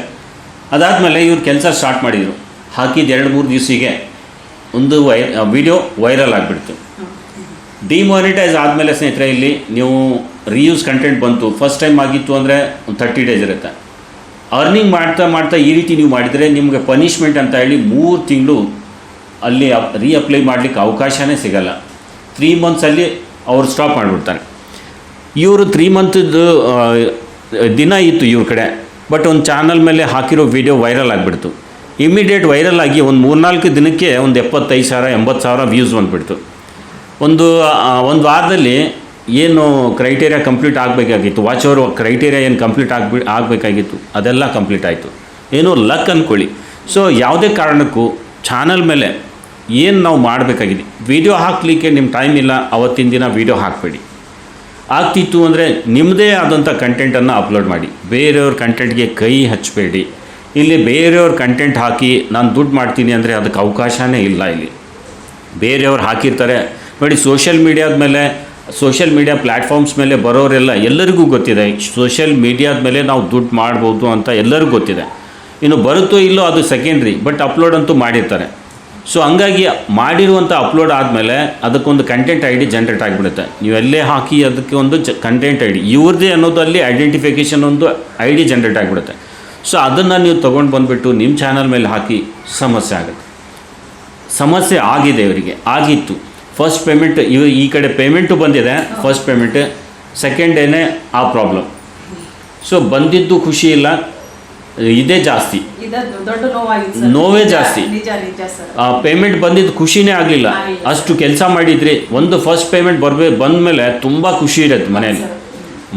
ಅದಾದಮೇಲೆ ಇವ್ರು ಕೆಲಸ ಸ್ಟಾರ್ಟ್ ಮಾಡಿದರು. ಹಾಕಿದ ಎರಡು ಮೂರು ದಿವಸಿಗೆ ಒಂದು ವೈ ವಿಡಿಯೋ ವೈರಲ್ ಆಗಿಬಿಡ್ತು. ಡಿಮಾನಿಟೈಸ್ ಆದಮೇಲೆ ಸ್ನೇಹಿತರೆ ಇಲ್ಲಿ ನೀವು ರೀಯೂಸ್ ಕಂಟೆಂಟ್ ಬಂತು. ಫಸ್ಟ್ ಟೈಮ್ ಆಗಿತ್ತು ಅಂದರೆ ಒಂದು ತರ್ಟಿ ಡೇಸ್ ಇರುತ್ತೆ. ಅರ್ನಿಂಗ್ ಮಾಡ್ತಾ ಮಾಡ್ತಾ ಈ ರೀತಿ ನೀವು ಮಾಡಿದರೆ ನಿಮಗೆ ಪನಿಷ್ಮೆಂಟ್ ಅಂತ ಹೇಳಿ ಮೂರು ತಿಂಗಳು ಅಲ್ಲಿ ರೀಅಪ್ಲೈ ಮಾಡಲಿಕ್ಕೆ ಅವಕಾಶವೇ ಸಿಗಲ್ಲ. ತ್ರೀ ಮಂತ್ಸಲ್ಲಿ ಅವ್ರು ಸ್ಟಾಪ್ ಮಾಡಿಬಿಡ್ತಾರೆ. ಇವರು ತ್ರೀ ಮಂತದ್ದು ದಿನ ಇತ್ತು ಇವ್ರ ಕಡೆ. ಬಟ್ ಒಂದು ಚಾನಲ್ ಮೇಲೆ ಹಾಕಿರೋ ವಿಡಿಯೋ ವೈರಲ್ ಆಗಿಬಿಡ್ತು. ಇಮಿಡಿಯೇಟ್ ವೈರಲ್ ಆಗಿ ಒಂದು ಮೂರ್ನಾಲ್ಕು ದಿನಕ್ಕೆ ಒಂದು ಎಪ್ಪತ್ತೈದು ಸಾವಿರ, ಎಂಬತ್ತು ಸಾವಿರ ವ್ಯೂಸ್ ಬಂದುಬಿಡ್ತು. ಒಂದು ಒಂದು ವಾರದಲ್ಲಿ ಏನು ಕ್ರೈಟೇರಿಯಾ ಕಂಪ್ಲೀಟ್ ಆಗಬೇಕಾಗಿತ್ತು? ವಾಚ್ ಅವರು ಕ್ರೈಟೇರಿಯಾ ಏನು ಕಂಪ್ಲೀಟ್ ಆಗ್ಬಿ ಆಗಬೇಕಾಗಿತ್ತು? ಅದೆಲ್ಲ ಕಂಪ್ಲೀಟ್ ಆಯಿತು. ಏನೋ ಲಕ್ ಅಂದ್ಕೊಳ್ಳಿ ಸೊ ಯಾವುದೇ ಕಾರಣಕ್ಕೂ ಚಾನಲ್ ಮೇಲೆ ಏನು ನಾವು ಮಾಡಬೇಕಾಗಿದೆ? ವೀಡಿಯೋ ಹಾಕಲಿಕ್ಕೆ ನಿಮ್ಮ ಟೈಮ್ ಇಲ್ಲ, ಅವತ್ತಿನ ದಿನ ವೀಡಿಯೋ ಹಾಕಬೇಡಿ. ಆಗ್ತಿತ್ತು ಅಂದರೆ ನಿಮ್ಮದೇ ಆದಂಥ ಕಂಟೆಂಟನ್ನು ಅಪ್ಲೋಡ್ ಮಾಡಿ. ಬೇರೆಯವ್ರ ಕಂಟೆಂಟ್ಗೆ ಕೈ ಹಚ್ಚಬೇಡಿ ಇಲ್ಲಿ ಬೇರೆಯವ್ರ ಕಂಟೆಂಟ್ ಹಾಕಿ ನಾನು ದುಡ್ಡು ಮಾಡ್ತೀನಿ ಅಂದರೆ ಅದಕ್ಕೆ ಅವಕಾಶವೇ ಇಲ್ಲ ಇಲ್ಲಿ. ಬೇರೆಯವ್ರು ಹಾಕಿರ್ತಾರೆ. ನೋಡಿ ಸೋಷಿಯಲ್ ಮೀಡಿಯಾದ ಮೇಲೆ ಸೋಷಿಯಲ್ ಮೀಡಿಯಾ ಪ್ಲ್ಯಾಟ್ಫಾರ್ಮ್ಸ್ ಮೇಲೆ ಬರೋರೆಲ್ಲ ಎಲ್ಲರಿಗೂ ಗೊತ್ತಿದೆ. ಸೋಷಿಯಲ್ ಮೀಡಿಯಾದ ಮೇಲೆ ನಾವು ದುಡ್ಡು ಮಾಡ್ಬೋದು ಅಂತ ಎಲ್ಲರಿಗೂ ಗೊತ್ತಿದೆ. ಇನ್ನು ಬರುತ್ತೋ ಇಲ್ಲೋ ಅದು ಸೆಕೆಂಡ್ರಿ ಬಟ್ ಅಪ್ಲೋಡ್ ಅಂತೂ ಮಾಡಿರ್ತಾರೆ. ಸೊ ಹಂಗಾಗಿ ಮಾಡಿರುವಂಥ ಅಪ್ಲೋಡ್ ಆದಮೇಲೆ ಅದಕ್ಕೊಂದು ಕಂಟೆಂಟ್ ಐ ಡಿ ಜನ್ರೇಟ್ ಆಗಿಬಿಡುತ್ತೆ. ನೀವು ಎಲ್ಲೇ ಹಾಕಿ ಅದಕ್ಕೆ ಒಂದು ಜ ಕಂಟೆಂಟ್ ಐ ಡಿ ಇವ್ರದ್ದೇ ಅನ್ನೋದಲ್ಲಿ ಐಡೆಂಟಿಫಿಕೇಷನ್ ಒಂದು ಐ ಡಿ ಜನ್ರೇಟ್ ಆಗಿಬಿಡುತ್ತೆ. ಸೊ ಅದನ್ನು ನೀವು ತೊಗೊಂಡು ಬಂದುಬಿಟ್ಟು ನಿಮ್ಮ ಚಾನಲ್ ಮೇಲೆ ಹಾಕಿ ಸಮಸ್ಯೆ ಆಗುತ್ತೆ. ಸಮಸ್ಯೆ ಆಗಿದೆ ಇವರಿಗೆ, ಆಗಿತ್ತು. ಫಸ್ಟ್ ಪೇಮೆಂಟ್ ಇವು ಈ ಕಡೆ ಪೇಮೆಂಟು ಬಂದಿದೆ. ಫಸ್ಟ್ ಪೇಮೆಂಟ್ ಸೆಕೆಂಡ್ ಡೇನೇ ಆ ಪ್ರಾಬ್ಲಮ್ ಸೊ ಬಂದಿದ್ದು ಖುಷಿ ಇಲ್ಲ. ಇದೇ ಜಾಸ್ತಿ. ನೋವೇ ಜಾಸ್ತಿ. ಆ ಪೇಮೆಂಟ್ ಬಂದಿದ್ದು ಖುಷಿನೇ ಆಗಲಿಲ್ಲ. ಅಷ್ಟು ಕೆಲಸ ಮಾಡಿದ್ರಿ. ಒಂದು ಫಸ್ಟ್ ಪೇಮೆಂಟ್ ಬರ್ಬೇ ಬಂದ ಮೇಲೆ ತುಂಬ ಖುಷಿ ಇರುತ್ತೆ ಮನೆಯಲ್ಲಿ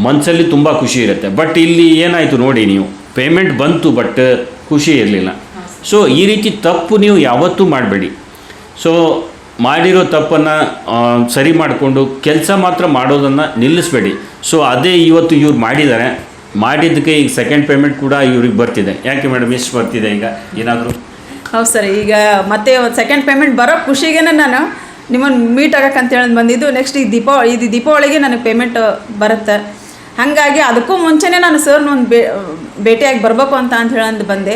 ಮನಸ್ಸಲ್ಲಿ ತುಂಬ ಖುಷಿ ಇರುತ್ತೆ. ಬಟ್ ಇಲ್ಲಿ ಏನಾಯಿತು ನೋಡಿ ನೀವು. ಪೇಮೆಂಟ್ ಬಂತು ಬಟ್ ಖುಷಿ ಇರಲಿಲ್ಲ. ಸೊ ಈ ರೀತಿ ತಪ್ಪು ನೀವು ಯಾವತ್ತೂ ಮಾಡಬೇಡಿ. ಸೊ ಮಾಡಿರೋ ತಪ್ಪನ್ನು ಸರಿ ಮಾಡಿಕೊಂಡು ಕೆಲಸ ಮಾತ್ರ ಮಾಡೋದನ್ನು ನಿಲ್ಲಿಸಬೇಡಿ. ಸೊ ಅದೇ ಇವತ್ತು ಇವ್ರು ಮಾಡಿದ್ದಾರೆ. ಮಾಡಿದ್ದಕ್ಕೆ ಈಗ ಸೆಕೆಂಡ್ ಪೇಮೆಂಟ್ ಕೂಡ ಇವ್ರಿಗೆ ಬರ್ತಿದೆ. ಯಾಕೆ ಮೇಡಮ್ ಎಷ್ಟು ಬರ್ತಿದೆ ಈಗ? ಏನಾದರೂ? ಹೌದು ಸರ್, ಈಗ ಮತ್ತೆ ಸೆಕೆಂಡ್ ಪೇಮೆಂಟ್ ಬರೋ ಖುಷಿಗೇನೆ ನಾನು. ನಿಮ್ಮನ್ನು ಮೀಟ್ ಆಗಕ್ಕೆ ಹೇಳಿ ಬಂದಿದ್ದು ನೆಕ್ಸ್ಟ್ ಈ ದೀಪಾವಳಿ ಇದು ದೀಪಾವಳಿಗೆ ನನಗೆ ಪೇಮೆಂಟ್ ಬರುತ್ತೆ. ಹಾಗಾಗಿ ಅದಕ್ಕೂ ಮುಂಚೆನೇ ನಾನು ಸರ್ನ ಒಂದು ಭೇಟಿಯಾಗಿ ಬರಬೇಕು ಅಂತ ಅಂತ ಹೇಳಂದು ಬಂದೆ.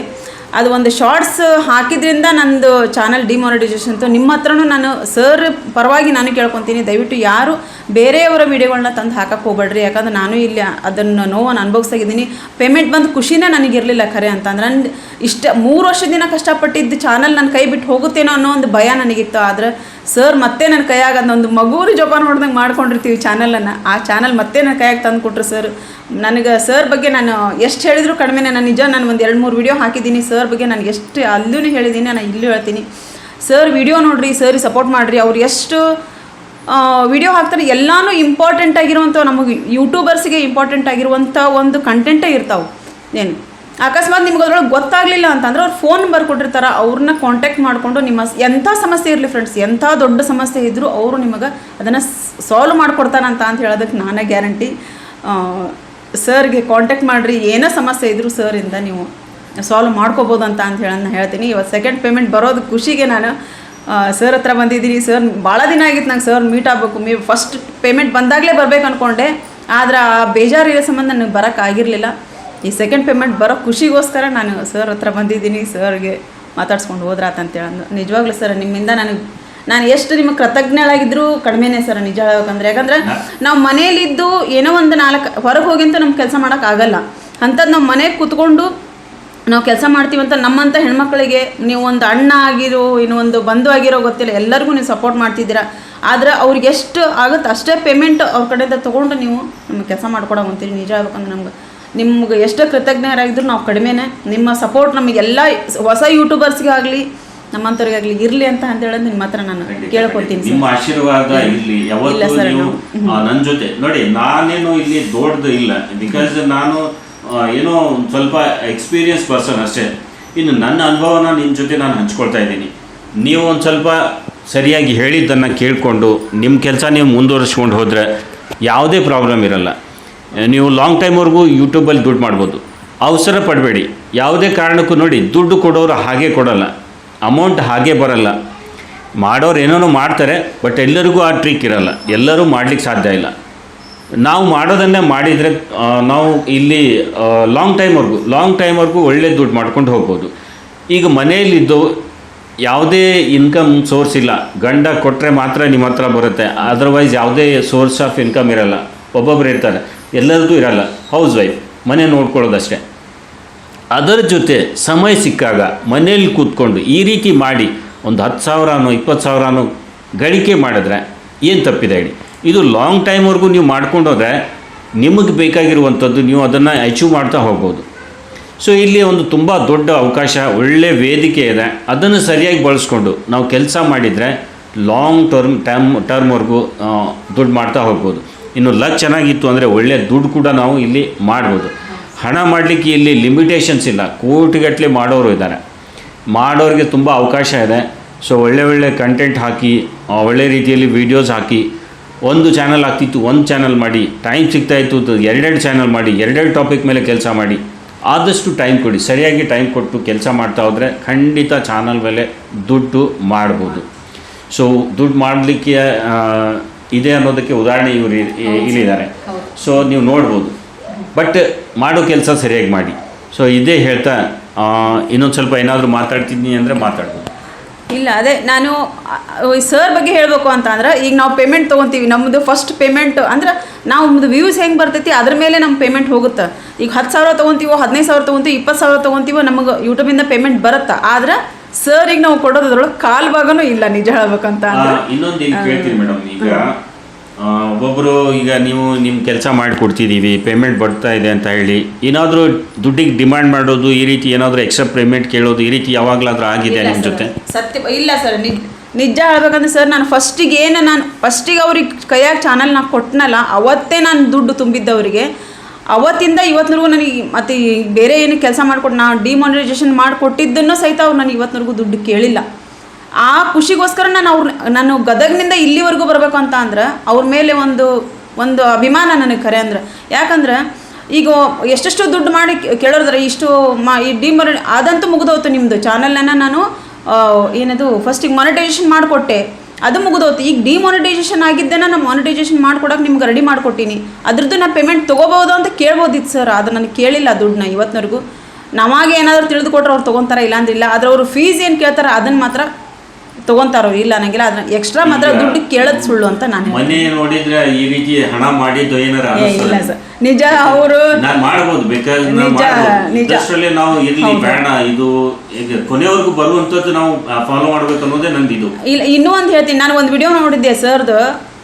ಅದು ಒಂದು ಶಾರ್ಟ್ಸ್ ಹಾಕಿದ್ರಿಂದ ನಂದು ಚಾನಲ್ ಡಿಮಾನಿಟೈಸೇಷನ್ ಅಂತ ನಿಮ್ಮ ಹತ್ರನೂ ನಾನು ಸರ್ ಪರವಾಗಿ ನಾನು ಕೇಳ್ಕೊತೀನಿ. ದಯವಿಟ್ಟು ಯಾರು ಬೇರೆಯವರ ವಿಡಿಯೋಗಳನ್ನ ತಂದು ಹಾಕಕ್ಕೆ ಹೋಗ್ಬೇಡ್ರಿ. ಯಾಕಂದ್ರೆ ನಾನು ಇಲ್ಲಿ ಅದನ್ನು ನೋವನ್ನು ಅನುಭವಿಸ್ತಾಗಿದ್ದೀನಿ ಪೇಮೆಂಟ್ ಬಂದು ಖುಷಿನೇ ನನಗಿರಲಿಲ್ಲ ಖರೆ ಅಂತಂದ್ರೆ ನನ್ನ ಇಷ್ಟ ಮೂರು ವರ್ಷದಿಂದ ಕಷ್ಟಪಟ್ಟಿದ್ದು ಚಾನಲ್ ನನ್ನ ಕೈ ಬಿಟ್ಟು ಹೋಗುತ್ತೇನೋ ಅನ್ನೋ ಒಂದು ಭಯ ನನಗಿತ್ತು. ಆದ್ರೆ ಸರ್ ಮತ್ತೆ ನನ್ನ ಕೈಯಾಗ ಒಂದು ಮಗುವಿನ ಜೋಪಾನ ಹೊಡೆದಂಗೆ ಮಾಡ್ಕೊಂಡಿರ್ತೀವಿ ಚಾನಲನ್ನು. ಆ ಚಾನಲ್ ಮತ್ತೆ ನನ್ನ ಕೈಯಾಗಿ ತಂದು ಕೊಟ್ಟರು ಸರ್. ನನಗೆ ಸರ್ ಬಗ್ಗೆ ನಾನು ಎಷ್ಟು ಹೇಳಿದ್ರು ಕಡಿಮೆನೇ ನಾನು ನಿಜ ನಾನು ಒಂದು ಎರಡು ಮೂರು ವಿಡಿಯೋ ಹಾಕಿದ್ದೀನಿ. ಸರ್ ಬಗ್ಗೆ ನನಗೆ ಎಷ್ಟು ಅಲ್ಲೂ ಹೇಳಿದ್ದೀನಿ ನಾನು ಇಲ್ಲೂ ಹೇಳ್ತೀನಿ. ಸರ್ ವಿಡಿಯೋ ನೋಡಿರಿ, ಸರ್ ಸಪೋರ್ಟ್ ಮಾಡಿರಿ. ಅವ್ರು ಎಷ್ಟು ವಿಡಿಯೋ ಹಾಕ್ತಾರೆ. ಎಲ್ಲಾನು ಇಂಪಾರ್ಟೆಂಟ್ ಆಗಿರುವಂಥ ನಮಗೆ ಯೂಟ್ಯೂಬರ್ಸ್ಗೆ ಇಂಪಾರ್ಟೆಂಟ್ ಆಗಿರುವಂಥ ಒಂದು ಕಂಟೆಂಟೇ ಇರ್ತಾವೆ. ಏನು? ಅಕಸ್ಮಾತ್ ನಿಮ್ಗೆ ಅದ್ರೊಳಗೆ ಗೊತ್ತಾಗಲಿಲ್ಲ ಅಂತಂದ್ರೆ ಅವ್ರು ಫೋನ್ ನಂಬರ್ ಕೊಟ್ಟಿರ್ತಾರೆ. ಅವ್ರನ್ನ ಕಾಂಟ್ಯಾಕ್ಟ್ ಮಾಡಿಕೊಂಡು ನಿಮ್ಮ ಎಂಥ ಸಮಸ್ಯೆ ಇರಲಿ ಫ್ರೆಂಡ್ಸ್ ಎಂಥ ದೊಡ್ಡ ಸಮಸ್ಯೆ ಇದ್ದರೂ ಅವರು ನಿಮಗೆ ಅದನ್ನು ಸಾಲ್ವ್ ಮಾಡಿಕೊಡ್ತಾರಂತ ಅಂತ ಹೇಳೋದಕ್ಕೆ ನಾನೇ ಗ್ಯಾರಂಟಿ ಸರ್ಗೆ ಕಾಂಟ್ಯಾಕ್ಟ್ ಮಾಡಿರಿ. ಏನೇ ಸಮಸ್ಯೆ ಇದ್ದರೂ ಇಂದ ನೀವು ಸಾಲ್ವ್ ಮಾಡ್ಕೋಬೋದು ಅಂತ ಅಂತ ಹೇಳಿ ಹೇಳ್ತೀನಿ. ಇವತ್ತು ಸೆಕೆಂಡ್ ಪೇಮೆಂಟ್ ಬರೋದು ಖುಷಿಗೆ ನಾನು ಸರ್ ಹತ್ರ ಬಂದಿದ್ದೀನಿ ಸರ್ ಭಾಳ ದಿನ ಆಗಿತ್ತು ನಂಗೆ ಸರ್ ಮೀಟ್ ಆಗಬೇಕು. ಮೀ ಫಸ್ಟ್ ಪೇಮೆಂಟ್ ಬಂದಾಗಲೇ ಬರಬೇಕು ಅಂದ್ಕೊಂಡೆ ಆದ್ರೆ ಆ ಬೇಜಾರಿರೋ ಸಂಬಂಧ ನನಗೆ ಬರೋಕ್ಕಾಗಿರಲಿಲ್ಲ ಈ ಸೆಕೆಂಡ್ ಪೇಮೆಂಟ್ ಬರೋ ಖುಷಿಗೋಸ್ಕರ ನಾನು ಸರ್ ಹತ್ರ ಬಂದಿದ್ದೀನಿ. ಸರ್ಗೆ ಮಾತಾಡ್ಸ್ಕೊಂಡು ಹೋದ್ರಾತ ಅಂತ ಅಂದು ನಿಜವಾಗ್ಲೂ ಸರ್ ನಿಮ್ಮಿಂದ ನನಗೆ ನಾನು ಎಷ್ಟು ನಿಮಗೆ ಕೃತಜ್ಞಳಾಗಿದ್ದರೂ ಕಡಿಮೆನೇ ಸರ್ ನಿಜ ಹೇಳ್ಬೇಕಂದ್ರೆ ಯಾಕಂದ್ರೆ ನಾವು ಮನೇಲಿದ್ದು ಏನೋ ಒಂದು ನಾಲ್ಕು ಹೊರಗೆ ಹೋಗಿಂತ ನಮ್ಮ ಕೆಲಸ ಮಾಡೋಕ್ಕಾಗಲ್ಲ ಅಂಥದ್ದು ನಾವು ಮನೆಗೆ ಕೂತ್ಕೊಂಡು ನಾವು ಕೆಲಸ ಮಾಡ್ತೀವಂತ ನಮ್ಮಂಥ ಹೆಣ್ಮಕ್ಳಿಗೆ ನೀವು ಒಂದು ಅಣ್ಣ ಆಗಿರೋ ಇನ್ನೊಂದು ಬಂಧು ಆಗಿರೋ ಗೊತ್ತಿಲ್ಲ ಎಲ್ಲರಿಗೂ ನೀವು ಸಪೋರ್ಟ್ ಮಾಡ್ತಿದ್ದೀರಾ? ಆದ್ರೆ ಅವ್ರಿಗೆ ಎಷ್ಟು ಆಗುತ್ತೆ ಅಷ್ಟೇ ಪೇಮೆಂಟ್ ಅವ್ರ ಕಡೆಯಿಂದ ತೊಗೊಂಡು ನೀವು ನಮಗೆ ಕೆಲಸ ಮಾಡ್ಕೊಡೋ ಅಂತೀರಿ ನಿಜ ಹೇಳ್ಬೇಕಂದ್ರೆ ನಮ್ಗೆ. ನಿಮ್ಗೆ ಎಷ್ಟೇ ಕೃತಜ್ಞರಾಗಿದ್ರು ನಾವು ಕಡಿಮೆನೇ. ನಿಮ್ಮ ಸಪೋರ್ಟ್ ನಮಗೆಲ್ಲ ಹೊಸ ಯೂಟ್ಯೂಬರ್ಸ್ಗೆ ಆಗಲಿ ನಮ್ಮಂಥವ್ರಿಗಾಗಲಿ ಇರಲಿ ಅಂತ ಅಂತ ಹೇಳೋದು ನಿಮ್ಮ ಹತ್ರ ನಾನು ಕೇಳ್ಕೊತೀನಿ ನಿಮ್ಮ ಆಶೀರ್ವಾದ ಇಲ್ಲಿ ಯಾವತ್ತೂ ನೀವು ನನ್ನ ಜೊತೆ. ನೋಡಿ ನಾನೇನು ಇಲ್ಲಿ ದೊಡ್ಡದು ಇಲ್ಲ. ಬಿಕಾಸ್ ನಾನು ಏನೋ ಸ್ವಲ್ಪ ಎಕ್ಸ್ಪೀರಿಯನ್ಸ್ ಪರ್ಸನ್ ಅಷ್ಟೇ. ಇನ್ನು ನನ್ನ ಅನುಭವನ ನಿಮ್ಮ ಜೊತೆ ನಾನು ಹಂಚ್ಕೊಳ್ತಾ ಇದ್ದೀನಿ. ನೀವು ಒಂದು ಸ್ವಲ್ಪ ಸರಿಯಾಗಿ ಹೇಳಿದ್ದನ್ನು ಕೇಳಿಕೊಂಡು ನಿಮ್ಮ ಕೆಲಸ ನೀವು ಮುಂದುವರಿಸ್ಕೊಂಡು ಹೋದರೆ ಯಾವುದೇ ಪ್ರಾಬ್ಲಮ್ ಇರಲ್ಲ. ನೀವು ಲಾಂಗ್ ಟೈಮ್ವರೆಗೂ ಯೂಟ್ಯೂಬಲ್ಲಿ ದುಡ್ಡು ಮಾಡ್ಬೋದು. ಅವಸರ ಪಡಬೇಡಿ. ಯಾವುದೇ ಕಾರಣಕ್ಕೂ ನೋಡಿ, ದುಡ್ಡು ಕೊಡೋರು ಹಾಗೆ ಕೊಡಲ್ಲ. ಅಮೌಂಟ್ ಹಾಗೆ ಬರಲ್ಲ. ಮಾಡೋರು ಏನೇನೋ ಮಾಡ್ತಾರೆ ಬಟ್ ಎಲ್ಲರಿಗೂ ಆ ಟ್ರಿಕ್ ಇರಲ್ಲ. ಎಲ್ಲರೂ ಮಾಡ್ಲಿಕ್ಕೆ ಸಾಧ್ಯ ಇಲ್ಲ. ನಾವು ಮಾಡೋದನ್ನೇ ಮಾಡಿದರೆ ನಾವು ಇಲ್ಲಿ ಲಾಂಗ್ ಟೈಮ್ವರೆಗೂ ಲಾಂಗ್ ಟೈಮ್ವರೆಗೂ ಒಳ್ಳೆ ದುಡ್ಡು ಮಾಡ್ಕೊಂಡು ಹೋಗ್ಬೋದು. ಈಗ ಮನೆಯಲ್ಲಿದ್ದು ಯಾವುದೇ ಇನ್ಕಮ್ ಸೋರ್ಸ್ ಇಲ್ಲ. ಗಂಡ ಕೊಟ್ಟರೆ ಮಾತ್ರ ನಿಮ್ಮ ಹತ್ರ ಬರುತ್ತೆ. ಅದರ್ವೈಸ್ ಯಾವುದೇ ಸೋರ್ಸ್ ಆಫ್ ಇನ್ಕಮ್ ಇರಲ್ಲ. ಒಬ್ಬೊಬ್ಬರು ಇರ್ತಾರೆ. ಎಲ್ಲರಿಗೂ ಇರಲ್ಲ. ಹೌಸ್ ವೈಫ್ ಮನೆ ನೋಡ್ಕೊಳ್ಳೋದಷ್ಟೇ. ಅದರ ಜೊತೆ ಸಮಯ ಸಿಕ್ಕಾಗ ಮನೆಯಲ್ಲಿ ಕೂತ್ಕೊಂಡು ಈ ರೀತಿ ಮಾಡಿ ಒಂದು ಹತ್ತು ಸಾವಿರನೋ, ಇಪ್ಪತ್ತು ಸಾವಿರನೋ ಗಳಿಕೆ ಮಾಡಿದ್ರೆ ಏನು ತಪ್ಪಿದೆ ಹೇಳಿ. ಇದು ಲಾಂಗ್ ಟೈಮ್ವರೆಗೂ ನೀವು ಮಾಡ್ಕೊಂಡು ಹೋದರೆ ನಿಮಗೆ ಬೇಕಾಗಿರುವಂಥದ್ದು ನೀವು ಅದನ್ನು ಅಚೀವ್ ಮಾಡ್ತಾ ಹೋಗ್ಬೋದು. ಸೊ ಇಲ್ಲಿ ಒಂದು ತುಂಬ ದೊಡ್ಡ ಅವಕಾಶ, ಒಳ್ಳೆ ವೇದಿಕೆ ಇದೆ. ಅದನ್ನು ಸರಿಯಾಗಿ ಬಳಸ್ಕೊಂಡು ನಾವು ಕೆಲಸ ಮಾಡಿದರೆ ಲಾಂಗ್ ಟರ್ಮ್ ಟೈಮ್ ಟರ್ಮ್ವರೆಗೂ ದುಡ್ಡು ಮಾಡ್ತಾ ಹೋಗ್ಬೋದು. ಇನ್ನು ಲಕ್ ಚೆನ್ನಾಗಿತ್ತು ಅಂದರೆ ಒಳ್ಳೆಯ ದುಡ್ಡು ಕೂಡ ನಾವು ಇಲ್ಲಿ ಮಾಡ್ಬೋದು. ಹಣ ಮಾಡಲಿಕ್ಕೆ ಇಲ್ಲಿ ಲಿಮಿಟೇಷನ್ಸ್ ಇಲ್ಲ. ಕೋಟಿಗಟ್ಟಲೆ ಮಾಡೋರು ಇದ್ದಾರೆ. ಮಾಡೋರಿಗೆ ತುಂಬ ಅವಕಾಶ ಇದೆ. ಸೊ ಒಳ್ಳೆ ಒಳ್ಳೆ ಕಂಟೆಂಟ್ ಹಾಕಿ ಒಳ್ಳೆ ರೀತಿಯಲ್ಲಿ ವೀಡಿಯೋಸ್ ಹಾಕಿ ಒಂದು ಚಾನಲ್ ಆಗ್ತಿತ್ತು ಒಂದು ಚಾನಲ್ ಮಾಡಿ. ಟೈಮ್ ಸಿಗ್ತಾ ಇತ್ತು ಎರಡೆರಡು ಚಾನಲ್ ಮಾಡಿ ಎರಡೆರಡು ಟಾಪಿಕ್ ಮೇಲೆ ಕೆಲಸ ಮಾಡಿ. ಆದಷ್ಟು ಟೈಮ್ ಕೊಡಿ. ಸರಿಯಾಗಿ ಟೈಮ್ ಕೊಟ್ಟು ಕೆಲಸ ಮಾಡ್ತಾ ಹೋದರೆ ಖಂಡಿತ ಚಾನಲ್ ಮೇಲೆ ದುಡ್ಡು ಮಾಡ್ಬೋದು. ಸೊ ದುಡ್ಡು ಮಾಡಲಿಕ್ಕೆ ಇದೆ ಅನ್ನೋದಕ್ಕೆ ಉದಾಹರಣೆ ಇವರು ಇಲ್ಲಿದ್ದಾರೆ. ಸೊ ನೀವು ನೋಡ್ಬೋದು. ಬಟ್ ಮಾಡೋ ಕೆಲಸ ಸರಿಯಾಗಿ ಮಾಡಿ. ಸೊ ಇದೇ ಹೇಳ್ತಾ ಇನ್ನೊಂದು ಸ್ವಲ್ಪ ಏನಾದರೂ ಮಾತಾಡ್ತಿದ್ದೀನಿ ಅಂದರೆ ಮಾತಾಡ್ಬೋದು. ಇಲ್ಲ ಅದೇ ನಾನು ಸರ್ ಬಗ್ಗೆ ಹೇಳಬೇಕು ಅಂತ ಅಂದ್ರೆ ಈಗ ನಾವು ಪೇಮೆಂಟ್ ತೊಗೊತೀವಿ ನಮ್ಮದು ಫಸ್ಟ್ ಪೇಮೆಂಟ್ ಅಂದ್ರೆ ನಾವು ನಮ್ಮದು ವ್ಯೂಸ್ ಹೆಂಗೆ ಬರ್ತೈತಿ ಅದ್ರ ಮೇಲೆ ನಮ್ಮ ಪೇಮೆಂಟ್ ಹೋಗುತ್ತೆ. ಈಗ ಹತ್ತು ಸಾವಿರ ತೊಗೊತೀವೋ ಹದಿನೈದು ಸಾವಿರ ತೊಗೊತೀವಿ ಇಪ್ಪತ್ತು ಸಾವಿರ ತೊಗೊತೀವೋ ನಮಗೆ ಯೂಟ್ಯೂಬಿಂದ ಪೇಮೆಂಟ್ ಬರುತ್ತೆ? ಆದ್ರೆ ಸರಿಗೆ ನಾವು ಕೊಡೋದ್ರೊಳಗೆ ಕಾಲು ಭಾಗನೂ ಇಲ್ಲ ನಿಜ ಹೇಳ್ಬೇಕಂತ ಅಂದ್ರೆ. ಇನ್ನೊಂದು ಕೇಳ್ತೀನಿ ಮೇಡಮ್ ಈಗ ಆ, ಒಬ್ಬೊಬ್ರು ಈಗ ನೀವು ನಿಮ್ಮ ಕೆಲಸ ಮಾಡಿಕೊಡ್ತಿದ್ದೀವಿ ಪೇಮೆಂಟ್ ಬರ್ತಾ ಇದೆ ಅಂತ ಹೇಳಿ ಏನಾದರೂ ದುಡ್ಡಿಗೆ ಡಿಮ್ಯಾಂಡ್ ಮಾಡೋದು ಈ ರೀತಿ ಏನಾದರೂ ಎಕ್ಸ್ಟ್ರಾ ಪೇಮೆಂಟ್ ಕೇಳೋದು ಈ ರೀತಿ ಯಾವಾಗಲಾದರೂ ಆಗಿದೆ ನಿಮ್ಮ ಜೊತೆ? ಸತ್ಯ ಇಲ್ಲ ಸರ್. ನಿಜ ನಿಜ ಹೇಳ್ಬೇಕಂದ್ರೆ ಸರ್ ನಾನು ಫಸ್ಟಿಗೆ ಏನು ನಾನು ಫಸ್ಟಿಗೆ ಅವ್ರಿಗೆ ಕೈಯಾಗಿ ಚಾನಲ್ ನಾನು ಕೊಟ್ಟನಲ್ಲ ಅವತ್ತೇ ನಾನು ದುಡ್ಡು ತುಂಬಿದ್ದವರಿಗೆ ಅವತ್ತಿಂದ ಇವತ್ತಿನವರೆಗೂ ನನಗೆ ಮತ್ತು ಈ ಬೇರೆ ಏನು ಕೆಲಸ ಮಾಡಿಕೊಟ್ಟು ನಾನು ಡಿಮಾನಿಟೈಸೇಷನ್ ಮಾಡಿಕೊಟ್ಟಿದ್ದನ್ನು ಸಹಿತ ಅವ್ರು ನನಗೆ ಇವತ್ತಿನವರೆಗೂ ದುಡ್ಡು ಕೇಳಿಲ್ಲ. ಆ ಖುಷಿಗೋಸ್ಕರ ನಾನು ಅವ್ರ ನಾನು ಗದಗ್ನಿಂದ ಇಲ್ಲಿವರೆಗೂ ಬರಬೇಕು ಅಂತ ಅಂದ್ರೆ ಅವ್ರ ಮೇಲೆ ಒಂದು ಒಂದು ಅಭಿಮಾನ ನನಗೆ ಖರೆ ಅಂದ್ರೆ. ಯಾಕಂದ್ರೆ ಈಗ ಎಷ್ಟೆಷ್ಟು ದುಡ್ಡು ಮಾಡಿ ಕೇಳೋದ್ರೆ ಇಷ್ಟು ಮಾ ಈ ಡಿಮರ್ ಅದಂತೂ ಮುಗಿದೋತು ನಿಮ್ಮದು ಚಾನಲ್ನ ನಾನು ಏನದು ಫಸ್ಟಿಗೆ ಮಾನಿಟೈಸೇಷನ್ ಮಾಡಿಕೊಟ್ಟೆ. ಅದು ಮುಗಿದೋತು ಈಗ ಡಿಮಾನಿಟೈಸೇಷನ್ ಆಗಿದ್ದೇನೆ ನಾನು ಮಾನಿಟೈಸೇಷನ್ ಮಾಡ್ಕೊಡಕ್ಕೆ ನಿಮ್ಗೆ ರೆಡಿ ಮಾಡ್ಕೊಟ್ಟಿನಿ. ಅದ್ರದ್ದು ನಾನು ಪೇಮೆಂಟ್ ತೊಗೋಬೋದು ಅಂತ ಕೇಳ್ಬೋದಿತ್ತು ಸರ್ ಅದು ನನಗೆ ಕೇಳಿಲ್ಲ ದುಡ್ಡನ್ನ ಇವತ್ತಿನವರೆಗೂ ನಮಗೆ ಏನಾದರೂ ತಿಳಿದುಕೊಟ್ರೆ ಅವ್ರು ತೊಗೊತಾರೆ ಇಲ್ಲ. ಅಂದಿಲ್ಲ ಆದ್ರೆ ಅವರು ಫೀಸ್ ಏನು ಕೇಳ್ತಾರೆ ಅದನ್ನು ಮಾತ್ರ ತೊಗೊತಾರೋ ಇಲ್ಲ ಅನ್ನಂಗಿಲ್ಲ ಅದನ್ನ ಎಕ್ಸ್ಟ್ರಾ ಮಾತ್ರ ದುಡ್ಡು ಕೇಳದ್ ಸುಳ್ಳು ಅಂತ ನಾನು. ಮನೆ ನೋಡಿದ್ರೆ ಈ ರೀತಿ ಹಣ ಮಾಡಿದ್ದು ಏನಾರ ಇಲ್ಲ ಸರ್. ನಿಜ ಅವರು ನಾನು ಮಾಡಬಹುದು ಬೇಕಾದ್ರೆ ನಿಜ, ನಾವು ಇರ್ಲಿ ಬೇಡ ಇದು ಈಗ ಕೊನೆವರೆಗೂ ಬರುವಂತದ್ದು ನಾವು ಫಾಲೋ ಮಾಡ್ಬೇಕು ಅನ್ನೋದೇ ನಂದು ಇದು. ಇಲ್ಲ ಇನ್ನೂ ಒಂದು ಹೇಳ್ತೀನಿ. ನಾನು ಒಂದು ವಿಡಿಯೋ ನೋಡಿದ್ದೆ ಸರ್ದು.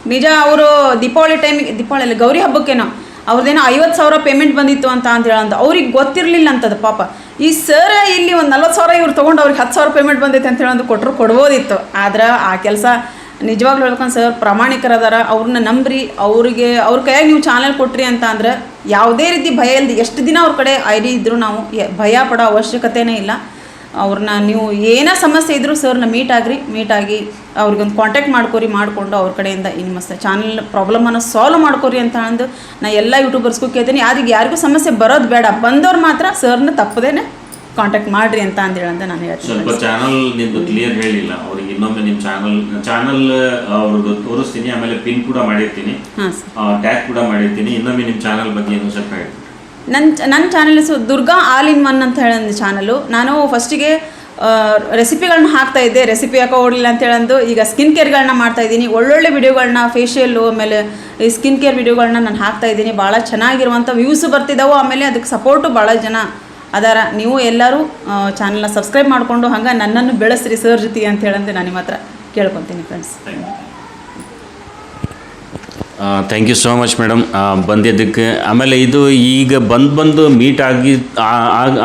ನಿಜ ಅವರು ದೀಪಾವಳಿ ಟೈಮಿಗೆ ದೀಪಾವಳಿ ಅಲ್ಲ ಗೌರಿ ಹಬ್ಬಕ್ಕೇನೋ ಅವ್ರದ್ದೇನೋ ಐವತ್ತು ಸಾವಿರ ಪೇಮೆಂಟ್ ಬಂದಿತ್ತು ಅಂತ ಅಂತ ಹೇಳಂತ ಅವ್ರಿಗೆ ಗೊತ್ತಿರಲಿಲ್ಲ ಅಂತದ ಪಾಪ. ಈ ಸರ್ ಇಲ್ಲಿ ಒಂದು ನಲ್ವತ್ತು ಸಾವಿರ ಇವ್ರು ತೊಗೊಂಡು ಅವ್ರಿಗೆ ಹತ್ತು ಸಾವಿರ ಪೇಮೆಂಟ್ ಬಂದೈತೆ ಅಂತ ಹೇಳೋದು ಕೊಟ್ಟರು ಕೊಡ್ಬೋದಿತ್ತು. ಆದ್ರೆ ಆ ಕೆಲಸ ನಿಜವಾಗ್ಲೂ ಹೇಳ್ಕೊಂಡು ಸರ್ ಪ್ರಾಮಾಣಿಕರದಾರ ಅವ್ರನ್ನ ನಂಬ್ರಿ, ಅವರಿಗೆ ಅವ್ರ ಕೈಯಾಗ ನೀವು ಚಾನಲ್ ಕೊಟ್ರಿ ಅಂತ ಅಂದ್ರೆ ಯಾವುದೇ ರೀತಿ ಭಯ ಇಲ್ಲದೆ ಎಷ್ಟು ದಿನ ಅವ್ರ ಕಡೆ ಐಡಿ ಇದ್ದರೂ ನಾವು ಭಯ ಪಡೋ ಅವಶ್ಯಕತೆನೇ ಇಲ್ಲ. ಅವ್ರನ್ನ ನೀವು ಏನೇ ಸಮಸ್ಯೆ ಇದ್ದರೂ ಸರ್ನ ಮೀಟ್ ಆಗ್ರಿ ಮೀಟ್ ಆಗಿ ಅವ್ರಿಗೊಂದು ಕಾಂಟ್ಯಾಕ್ಟ್ ಮಾಡ್ಕೊರಿ ಮಾಡಿಕೊಂಡು ಅವ್ರ ಕಡೆಯಿಂದ ಇನ್ನು ಮಸ್ತ್ ಚಾನಲ್ ಪ್ರಾಬ್ಲಮನ್ನು ಸಾಲ್ವ್ ಮಾಡ್ಕೊರಿ ಅಂತ ಅಂದು ನಾ ಎಲ್ಲ ಯೂಟ್ಯೂಬರ್ಸ್ಗೂ ಕೇಳ್ತೀನಿ. ಅದಕ್ಕೆ ಯಾರಿಗೂ ಸಮಸ್ಯೆ ಬರೋದು ಬೇಡ. ಬಂದವ್ರು ಮಾತ್ರ ಸರ್ನ ತಪ್ಪದೇನೆ ಕಾಂಟ್ಯಾಕ್ಟ್ ಮಾಡ್ರಿ ಅಂತ ಅಂದೇಳಿ ಅಂತ ನಾನು ಸ್ವಲ್ಪ ಹೇಳ್ತೀನಿ ಚಾನಲ್ ನಿಮ್ದು ಕ್ಲಿಯರ್ ಹೇಳಿಲ್ಲ. ಅವ್ರಿಗೆ ಇನ್ನೊಮ್ಮೆ ನಿಮ್ಮ ಚಾನಲ್ ಚಾನಲ್ ಅವ್ರದ್ದು ತೋರಿಸ್ತೀನಿ. ಆಮೇಲೆ ಪಿನ್ ಕೂಡ ಮಾಡಿರ್ತೀನಿ. ಟ್ಯಾಗ್ ಕೂಡ ಮಾಡಿರ್ತೀನಿ. ಇನ್ನೊಮ್ಮೆ ನಿಮ್ಮ ಚಾನಲ್ ಬಗ್ಗೆ ಏನು ಸ್ವಲ್ಪ ಹೇಳ್ತೀನಿ. ನನ್ನ ನನ್ನ ಚಾನಲ್ ಹೆಸರು ದುರ್ಗಾ ಆಲ್ ಇನ್ ಒನ್ ಅಂತ ಹೇಳೋ ಚಾನಲು ನಾನು ಫಸ್ಟಿಗೆ ರೆಸಿಪಿಗಳನ್ನ ಹಾಕ್ತಾ ಇದ್ದೆ. ರೆಸಿಪಿ ಯಾಕೋ ಓಡಲಿಲ್ಲ ಅಂತ ಹೇಳಂದು. ಈಗ ಸ್ಕಿನ್ ಕೇರ್ಗಳನ್ನ ಮಾಡ್ತಾ ಇದ್ದೀನಿ. ಒಳ್ಳೊಳ್ಳೆ ವಿಡಿಯೋಗಳನ್ನ ಫೇಶಿಯಲ್ಲು ಆಮೇಲೆ ಈ ಸ್ಕಿನ್ ಕೇರ್ ವಿಡಿಯೋಗಳನ್ನ ನಾನು ಹಾಕ್ತಾ ಇದ್ದೀನಿ. ಭಾಳ ಚೆನ್ನಾಗಿರುವಂಥ ವ್ಯೂಸ್ ಬರ್ತಿದ್ದಾವೆ ಆಮೇಲೆ ಅದಕ್ಕೆ ಸಪೋರ್ಟು ಭಾಳ ಜನ ಅದಾರ. ನೀವು ಎಲ್ಲರೂ ಚಾನಲ್ನ ಸಬ್ಸ್ಕ್ರೈಬ್ ಮಾಡಿಕೊಂಡು ಹಂಗೆ ನನ್ನನ್ನು ಬೆಳೆಸ್ರಿ ಸರ್ ಜೊತೆ ಅಂತ ಹೇಳಂದು ನಾನು ನಿಮ್ಮ ಹತ್ರ ಕೇಳ್ಕೊತೀನಿ friends thank you so much madam ಬಂದಿದ್ದಕ್ಕೆ. ಆಮೇಲೆ ಇದು ಈಗ ಬಂದು ಬಂದು ಮೀಟ್ ಆಗಿ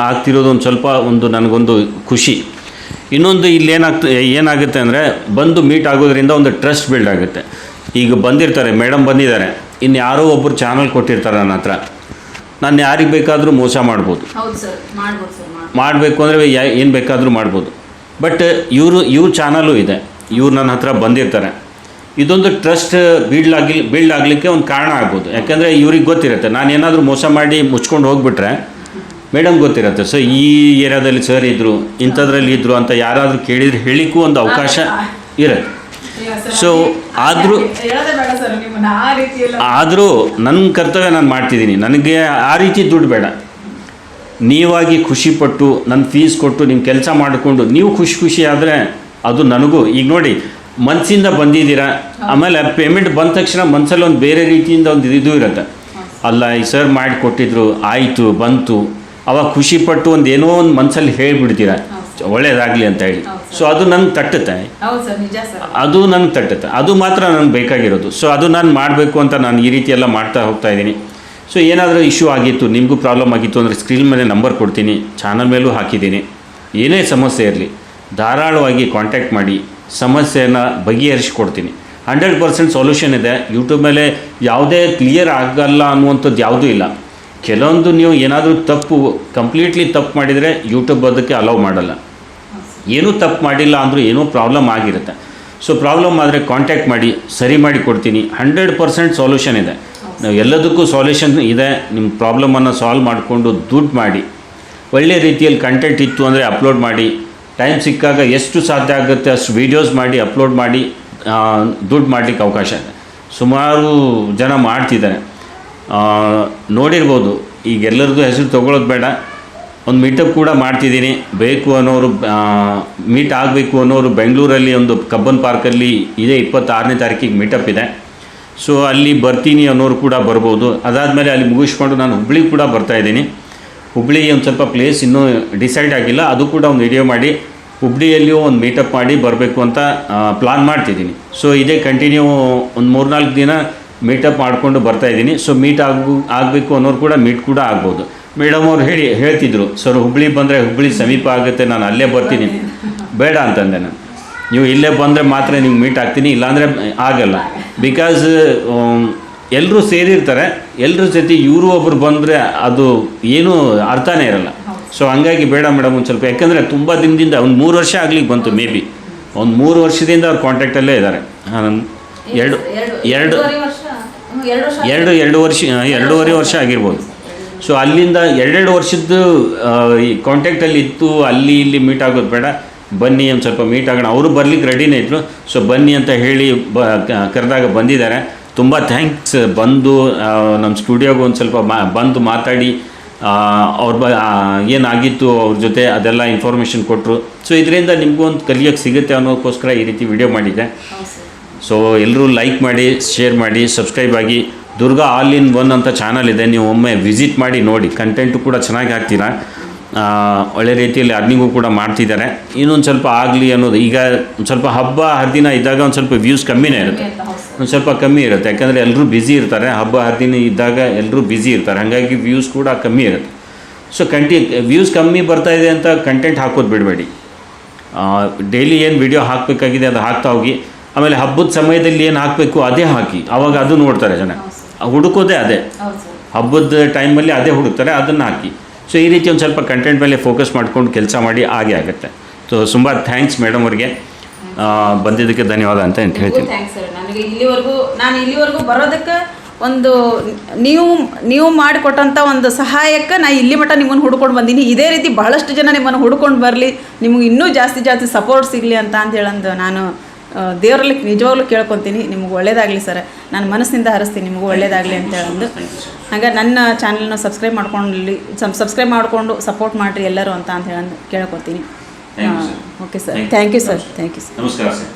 ಆಗ್ತಿರೋದು ಒಂದು ಸ್ವಲ್ಪ ಒಂದು ನನಗೊಂದು ಖುಷಿ. ಇನ್ನೊಂದು ಇಲ್ಲಿ ಏನಾಗ್ತ ಏನಾಗುತ್ತೆ ಅಂದರೆ ಬಂದು ಮೀಟ್ ಆಗೋದ್ರಿಂದ ಒಂದು ಟ್ರಸ್ಟ್ ಬಿಲ್ಡ್ ಆಗುತ್ತೆ. ಈಗ ಬಂದಿರ್ತಾರೆ ಮೇಡಮ್ ಬಂದಿದ್ದಾರೆ. ಇನ್ನು ಯಾರೋ ಒಬ್ಬರು ಚಾನಲ್ ಕೊಟ್ಟಿರ್ತಾರೆ ನನ್ನ ಹತ್ರ. ನಾನು ಯಾರಿಗೆ ಬೇಕಾದರೂ ಮೋಸ ಮಾಡ್ಬೋದು. ಮಾಡಬೇಕು ಅಂದರೆ ಏನು ಬೇಕಾದರೂ ಮಾಡ್ಬೋದು. ಬಟ್ ಇವರು ಇವ್ರ ಚಾನಲ್ಲೂ ಇದೆ. ಇವ್ರು ನನ್ನ ಹತ್ರ ಬಂದಿರ್ತಾರೆ. ಇದೊಂದು ಟ್ರಸ್ಟ್ ಬಿಲ್ಡ್ ಆಗಲಿಕ್ಕೆ ಒಂದು ಕಾರಣ ಆಗ್ಬೋದು. ಯಾಕಂದರೆ ಇವ್ರಿಗೆ ಗೊತ್ತಿರುತ್ತೆ. ನಾನು ಏನಾದರೂ ಮೋಸ ಮಾಡಿ ಮುಚ್ಕೊಂಡು ಹೋಗ್ಬಿಟ್ರೆ ಮೇಡಮ್ ಗೊತ್ತಿರುತ್ತೆ. ಸೊ ಈ ಏರಿಯಾದಲ್ಲಿ ಸರ್ ಇದ್ದರು ಇಂಥದ್ರಲ್ಲಿ ಇದ್ದರು ಅಂತ ಯಾರಾದರೂ ಕೇಳಿದ್ರೆ ಹೇಳಿಕ್ಕೂ ಒಂದು ಅವಕಾಶ ಇರುತ್ತೆ. ಸೊ ಆದರೂ ಆದರೂ ನನ್ನ ಕರ್ತವ್ಯ ನಾನು ಮಾಡ್ತಿದ್ದೀನಿ. ನನಗೆ ಆ ರೀತಿ ದುಡ್ಡು ಬೇಡ. ನೀವಾಗಿ ಖುಷಿಪಟ್ಟು ನನ್ನ ಫೀಸ್ ಕೊಟ್ಟು ನಿಮ್ಮ ಕೆಲಸ ಮಾಡಿಕೊಂಡು ನೀವು ಖುಷಿ ಖುಷಿ ಆದರೆ ಅದು ನನಗೂ. ಈಗ ನೋಡಿ ಮನಸ್ಸಿಂದ ಬಂದಿದ್ದೀರಾ? ಆಮೇಲೆ ಪೇಮೆಂಟ್ ಬಂದ ತಕ್ಷಣ ಮನಸ್ಸಲ್ಲಿ ಒಂದು ಬೇರೆ ರೀತಿಯಿಂದ ಒಂದು ಇದು ಇರುತ್ತೆ. ಅಲ್ಲ ಈ ಸರ್ ಮಾಡಿ ಕೊಟ್ಟಿದ್ರು ಆಯಿತು ಬಂತು. ಅವಾಗ ಖುಷಿಪಟ್ಟು ಒಂದು ಏನೋ ಒಂದು ಮನಸ್ಸಲ್ಲಿ ಹೇಳಿಬಿಡ್ತೀರ? ಒಳ್ಳೇದಾಗಲಿ ಅಂತ ಹೇಳಿ. ಸೊ ಅದು ನನಗೆ ತಟ್ಟುತ್ತೆ. ಅದು ನನಗೆ ತಟ್ಟುತ್ತೆ. ಅದು ಮಾತ್ರ ನನಗೆ ಬೇಕಾಗಿರೋದು. ಸೊ ಅದು ನಾನು ಮಾಡಬೇಕು ಅಂತ ನಾನು ಈ ರೀತಿ ಎಲ್ಲ ಮಾಡ್ತಾ ಹೋಗ್ತಾ ಇದ್ದೀನಿ. ಸೊ ಏನಾದರೂ ಇಶ್ಯೂ ಆಗಿತ್ತು ನಿಮಗೂ ಪ್ರಾಬ್ಲಮ್ ಆಗಿತ್ತು ಅಂದರೆ ಸ್ಕ್ರೀನ್ ಮೇಲೆ ನಂಬರ್ ಕೊಡ್ತೀನಿ ಚಾನಲ್ ಮೇಲೂ ಹಾಕಿದ್ದೀನಿ. ಏನೇ ಸಮಸ್ಯೆ ಇರಲಿ ಧಾರಾಳವಾಗಿ ಕಾಂಟ್ಯಾಕ್ಟ್ ಮಾಡಿ. ಸಮಸ್ಯೆಯನ್ನು ಬಗೆಹರಿಸ್ಕೊಡ್ತೀನಿ. ಹಂಡ್ರೆಡ್ ಪರ್ಸೆಂಟ್ ಸೊಲ್ಯೂಷನ್ ಇದೆ. ಯೂಟ್ಯೂಬ್ ಮೇಲೆ ಯಾವುದೇ ಕ್ಲಿಯರ್ ಆಗಲ್ಲ ಅನ್ನುವಂಥದ್ದು ಯಾವುದೂ ಇಲ್ಲ. ಕೆಲವೊಂದು ನೀವು ಏನಾದರೂ ತಪ್ಪು ಕಂಪ್ಲೀಟ್ಲಿ ತಪ್ಪು ಮಾಡಿದರೆ ಯೂಟ್ಯೂಬ್ ಅದಕ್ಕೆ ಅಲೌ ಮಾಡಲ್ಲ. ಏನೂ ತಪ್ಪು ಮಾಡಿಲ್ಲ ಅಂದರೂ ಏನೂ ಪ್ರಾಬ್ಲಮ್ ಆಗಿರುತ್ತೆ. ಸೊ ಪ್ರಾಬ್ಲಮ್ ಆದರೆ ಕಾಂಟ್ಯಾಕ್ಟ್ ಮಾಡಿ, ಸರಿ ಮಾಡಿ ಕೊಡ್ತೀನಿ. ಹಂಡ್ರೆಡ್ ಪರ್ಸೆಂಟ್ ಸೊಲ್ಯೂಷನ್ ಇದೆ. ನಾವು ಎಲ್ಲದಕ್ಕೂ ಸೊಲ್ಯೂಷನ್ ಇದೆ. ನಿಮ್ಮ ಪ್ರಾಬ್ಲಮನ್ನು ಸಾಲ್ವ್ ಮಾಡಿಕೊಂಡು ದುಡ್ಡು ಮಾಡಿ. ಒಳ್ಳೆಯ ರೀತಿಯಲ್ಲಿ ಕಂಟೆಂಟ್ ಇತ್ತು ಅಂದರೆ ಅಪ್ಲೋಡ್ ಮಾಡಿ. ಟೈಮ್ ಸಿಕ್ಕಾಗ ಎಷ್ಟು ಸಾಧ್ಯ ಆಗುತ್ತೆ ಅಷ್ಟು ವೀಡಿಯೋಸ್ ಮಾಡಿ ಅಪ್ಲೋಡ್ ಮಾಡಿ ದುಡ್ಡು ಮಾಡಲಿಕ್ಕೆ ಅವಕಾಶ ಇದೆ. ಸುಮಾರು ಜನ ಮಾಡ್ತಿದ್ದಾರೆ. ನೋಡಿರ್ಬೋದು, ಈಗ ಎಲ್ಲರದ್ದು ಹೆಸರು ತೊಗೊಳೋದು ಬೇಡ. ಒಂದು ಮೀಟಪ್ ಕೂಡ ಮಾಡ್ತಿದ್ದೀನಿ. ಬೇಕು ಅನ್ನೋರು ಮೀಟ್ ಆಗಬೇಕು ಅನ್ನೋರು ಬೆಂಗಳೂರಲ್ಲಿ ಒಂದು ಕಬ್ಬನ್ ಪಾರ್ಕಲ್ಲಿ ಇದೇ, ಇಪ್ಪತ್ತಾರನೇ ತಾರೀಕಿಗೆ ಮೀಟಪ್ ಇದೆ. ಸೊ ಅಲ್ಲಿ ಬರ್ತೀನಿ ಅನ್ನೋರು ಕೂಡ ಬರ್ಬೋದು. ಅದಾದಮೇಲೆ ಅಲ್ಲಿ ಮುಗಿಸ್ಕೊಂಡು ನಾನು ಹುಬ್ಳಿಗೆ ಕೂಡ ಬರ್ತಾ ಇದ್ದೀನಿ. ಹುಬ್ಳಿ ಒಂದು ಸ್ವಲ್ಪ ಪ್ಲೇಸ್ ಇನ್ನೂ ಡಿಸೈಡ್ ಆಗಿಲ್ಲ. ಅದು ಕೂಡ ಒಂದು ವಿಡಿಯೋ ಮಾಡಿ, ಹುಬ್ಳಿಯಲ್ಲಿಯೂ ಒಂದು ಮೀಟಪ್ ಮಾಡಿ ಬರಬೇಕು ಅಂತ ಪ್ಲಾನ್ ಮಾಡ್ತಿದ್ದೀನಿ. ಸೊ ಇದೇ ಕಂಟಿನ್ಯೂ ಒಂದು ಮೂರ್ನಾಲ್ಕು ದಿನ ಮೀಟಪ್ ಮಾಡಿಕೊಂಡು ಬರ್ತಾ ಇದ್ದೀನಿ. ಸೊ ಮೀಟ್ ಆಗು, ಆಗಬೇಕು ಅನ್ನೋರು ಕೂಡ ಮೀಟ್ ಕೂಡ ಆಗ್ಬೋದು. ಮೇಡಮ್ ಅವ್ರು ಹೇಳಿ, ಹೇಳ್ತಿದ್ರು, ಸರ್, ಹುಬ್ಳಿ ಬಂದರೆ ಹುಬ್ಳಿ ಸಮೀಪ ಆಗುತ್ತೆ, ನಾನು ಅಲ್ಲೇ ಬರ್ತೀನಿ. ಬೇಡ ಅಂತಂದೆ ನಾನು. ನೀವು ಇಲ್ಲೇ ಬಂದರೆ ಮಾತ್ರ ನಿಮ್ಗೆ ಮೀಟ್ ಆಗ್ತೀನಿ, ಇಲ್ಲಾಂದರೆ ಆಗಲ್ಲ. ಬಿಕಾಸ್ ಎಲ್ಲರೂ ಸೇರಿರ್ತಾರೆ. ಎಲ್ಲರ ಜೊತೆ ಇವರು ಒಬ್ಬರು ಬಂದರೆ ಅದು ಏನೂ ಅರ್ಥನೇ ಇರಲ್ಲ. ಸೊ ಹಂಗಾಗಿ ಬೇಡ ಮೇಡಮ್ ಒಂದು ಸ್ವಲ್ಪ ಯಾಕಂದರೆ ತುಂಬ ದಿನದಿಂದ ಒಂದು ಮೂರು ವರ್ಷ ಆಗ್ಲಿಕ್ಕೆ ಬಂತು ಮೇ ಬಿ. ಒಂದು ಮೂರು ವರ್ಷದಿಂದ ಅವ್ರು ಕಾಂಟ್ಯಾಕ್ಟಲ್ಲೇ ಇದ್ದಾರೆ ಹಾಂ ಎರಡು ಎರಡು ಎರಡು ಎರಡು ವರ್ಷ ಎರಡೂವರೆ ವರ್ಷ ಆಗಿರ್ಬೋದು. ಸೊ ಅಲ್ಲಿಂದ ಎರಡೆರಡು ವರ್ಷದ್ದು ಈ ಕಾಂಟ್ಯಾಕ್ಟಲ್ಲಿ ಇತ್ತು ಅಲ್ಲಿ ಇಲ್ಲಿ ಮೀಟ್ ಆಗೋದು ಬೇಡ. ಬನ್ನಿ ಒಂದು ಸ್ವಲ್ಪ ಮೀಟ್ ಆಗೋಣ. ಅವರು ಬರ್ಲಿಕ್ಕೆ ರೆಡಿನೇ ಇದ್ರು. ಸೊ ಬನ್ನಿ ಅಂತ ಹೇಳಿ ಬ ಕರೆದಾಗ ಬಂದಿದ್ದಾರೆ. ತುಂಬ ಥ್ಯಾಂಕ್ಸ್ ಬಂದು ನಮ್ಮ ಸ್ಟುಡಿಯೋಗೆ ಒಂದು ಸ್ವಲ್ಪ ಮಾ, ಬಂದು ಮಾತಾಡಿ ಅವ್ರ ಬ ಏನಾಗಿತ್ತು ಅವ್ರ ಜೊತೆ ಅದೆಲ್ಲ ಇನ್ಫಾರ್ಮೇಷನ್ ಕೊಟ್ಟರು ಸೊ ಇದರಿಂದ ನಿಮಗೂ ಒಂದು ಕಲಿಯೋಕ್ಕೆ ಸಿಗುತ್ತೆ ಅನ್ನೋದಕ್ಕೋಸ್ಕರ ಈ ರೀತಿ ವಿಡಿಯೋ ಮಾಡಿದ್ದೆ. ಸೊ ಎಲ್ಲರೂ ಲೈಕ್ ಮಾಡಿ ಶೇರ್ ಮಾಡಿ ಸಬ್ಸ್ಕ್ರೈಬ್ ಆಗಿ. ದುರ್ಗಾ ಆಲ್ ಇನ್ ಒನ್ ಅಂತ ಚಾನಲ್ ಇದೆ, ನೀವು ಒಮ್ಮೆ ವಿಸಿಟ್ ಮಾಡಿ, ನೋಡಿ. ಕಂಟೆಂಟು ಕೂಡ ಚೆನ್ನಾಗಿ ಹಾಕ್ತೀರಾ? ಒಳ್ಳೆ ರೀತಿಯಲ್ಲಿ ಅರ್ನಿಂಗು ಕೂಡ ಮಾಡ್ತಿದ್ದಾರೆ. ಇನ್ನೊಂದು ಸ್ವಲ್ಪ ಆಗಲಿ ಅನ್ನೋದು, ಈಗ ಒಂದು ಸ್ವಲ್ಪ ಹಬ್ಬ ಹರಿದಿನ ಇದ್ದಾಗ ಒಂದು ಸ್ವಲ್ಪ ವ್ಯೂಸ್ ಕಮ್ಮಿನೇ ಇರುತ್ತೆ. ಒಂದು ಸ್ವಲ್ಪ ಕಮ್ಮಿ ಇರುತ್ತೆ. ಯಾಕಂದರೆ ಎಲ್ಲರೂ ಬ್ಯುಸಿ ಇರ್ತಾರೆ. ಹಬ್ಬ ಹರಿದಿನ ಇದ್ದಾಗ ಎಲ್ಲರೂ ಬ್ಯುಸಿ ಇರ್ತಾರೆ. ಹಾಗಾಗಿ ವ್ಯೂಸ್ ಕೂಡ ಕಮ್ಮಿ ಇರುತ್ತೆ. ಸೊ ಕಂಟಿ ವ್ಯೂಸ್ ಕಮ್ಮಿ ಬರ್ತಾ ಇದೆ ಅಂತ ಕಂಟೆಂಟ್ ಹಾಕೋದು ಬಿಡಬೇಡಿ. ಡೈಲಿ ಏನು ವಿಡಿಯೋ ಹಾಕಬೇಕಾಗಿದೆ ಅದು ಹಾಕ್ತಾ ಹೋಗಿ. ಆಮೇಲೆ ಹಬ್ಬದ ಸಮಯದಲ್ಲಿ ಏನು ಹಾಕಬೇಕು ಅದೇ ಹಾಕಿ. ಆವಾಗ ಅದು ನೋಡ್ತಾರೆ ಜನ. ಹುಡುಕೋದೇ ಅದೇ. ಹಬ್ಬದ ಟೈಮಲ್ಲಿ ಅದೇ ಹುಡುಕ್ತಾರೆ ಅದನ್ನು ಹಾಕಿ. ಸೊ ಈ ರೀತಿ ಒಂದು ಸ್ವಲ್ಪ ಕಂಟೆಂಟ್ ಮೇಲೆ ಫೋಕಸ್ ಮಾಡ್ಕೊಂಡು ಕೆಲಸ ಮಾಡಿ ಹಾಗೆ ಆಗುತ್ತೆ. ಸೊ ತುಂಬ ಥ್ಯಾಂಕ್ಸ್ ಮೇಡಮ್ ಅವ್ರಿಗೆ. ಬಂದಿದ್ದಕ್ಕೆ ಧನ್ಯವಾದ ಅಂತ ಅಂತ ಹೇಳ್ತೀನಿ. Thanks sir. ನನಗೆ ಇಲ್ಲಿವರೆಗೂ ನಾನು ಇಲ್ಲಿವರೆಗೂ ಬರೋದಕ್ಕೆ ಒಂದು ನೀವು ನೀವು ಮಾಡಿಕೊಟ್ಟಂಥ ಒಂದು ಸಹಾಯಕ್ಕೆ ನಾ ಇಲ್ಲಿ ಮಟ್ಟ ನಿಮ್ಮನ್ನು ಹುಡ್ಕೊಂಡು ಬಂದೀನಿ. ಇದೇ ರೀತಿ ಬಹಳಷ್ಟು ಜನ ನಿಮ್ಮನ್ನು ಹುಡ್ಕೊಂಡು ಬರಲಿ. ನಿಮಗೆ ಇನ್ನೂ ಜಾಸ್ತಿ ಜಾಸ್ತಿ ಸಪೋರ್ಟ್ ಸಿಗಲಿ ಅಂತ ಅಂತ ಹೇಳಂದು ನಾನು ದೇವರಲ್ಲಿ ನಿಜವಾಗ್ಲೂ ಕೇಳ್ಕೊತೀನಿ. ನಿಮ್ಗೆ ಒಳ್ಳೇದಾಗಲಿ ಸರ್. ನಾನು ಮನಸ್ಸಿಂದ ಹರಿಸ್ತೀನಿ. ನಿಮಗೂ ಒಳ್ಳೇದಾಗಲಿ ಅಂತ ಹೇಳಂದು. ಹಾಗೆ ನನ್ನ ಚಾನಲ್ನ ಸಬ್ಸ್ಕ್ರೈಬ್ ಮಾಡ್ಕೊಂಡು ಸಬ್ಸ್ಕ್ರೈಬ್ ಮಾಡಿಕೊಂಡು ಸಪೋರ್ಟ್ ಮಾಡಿರಿ ಎಲ್ಲರೂ ಅಂತ ಅಂತ ಹೇಳಂದು ಕೇಳ್ಕೊತೀನಿ. Thank you, sir. Okay sir Thank you. Thank you sir thank you sir ನಮಸ್ಕಾರ ಸರ್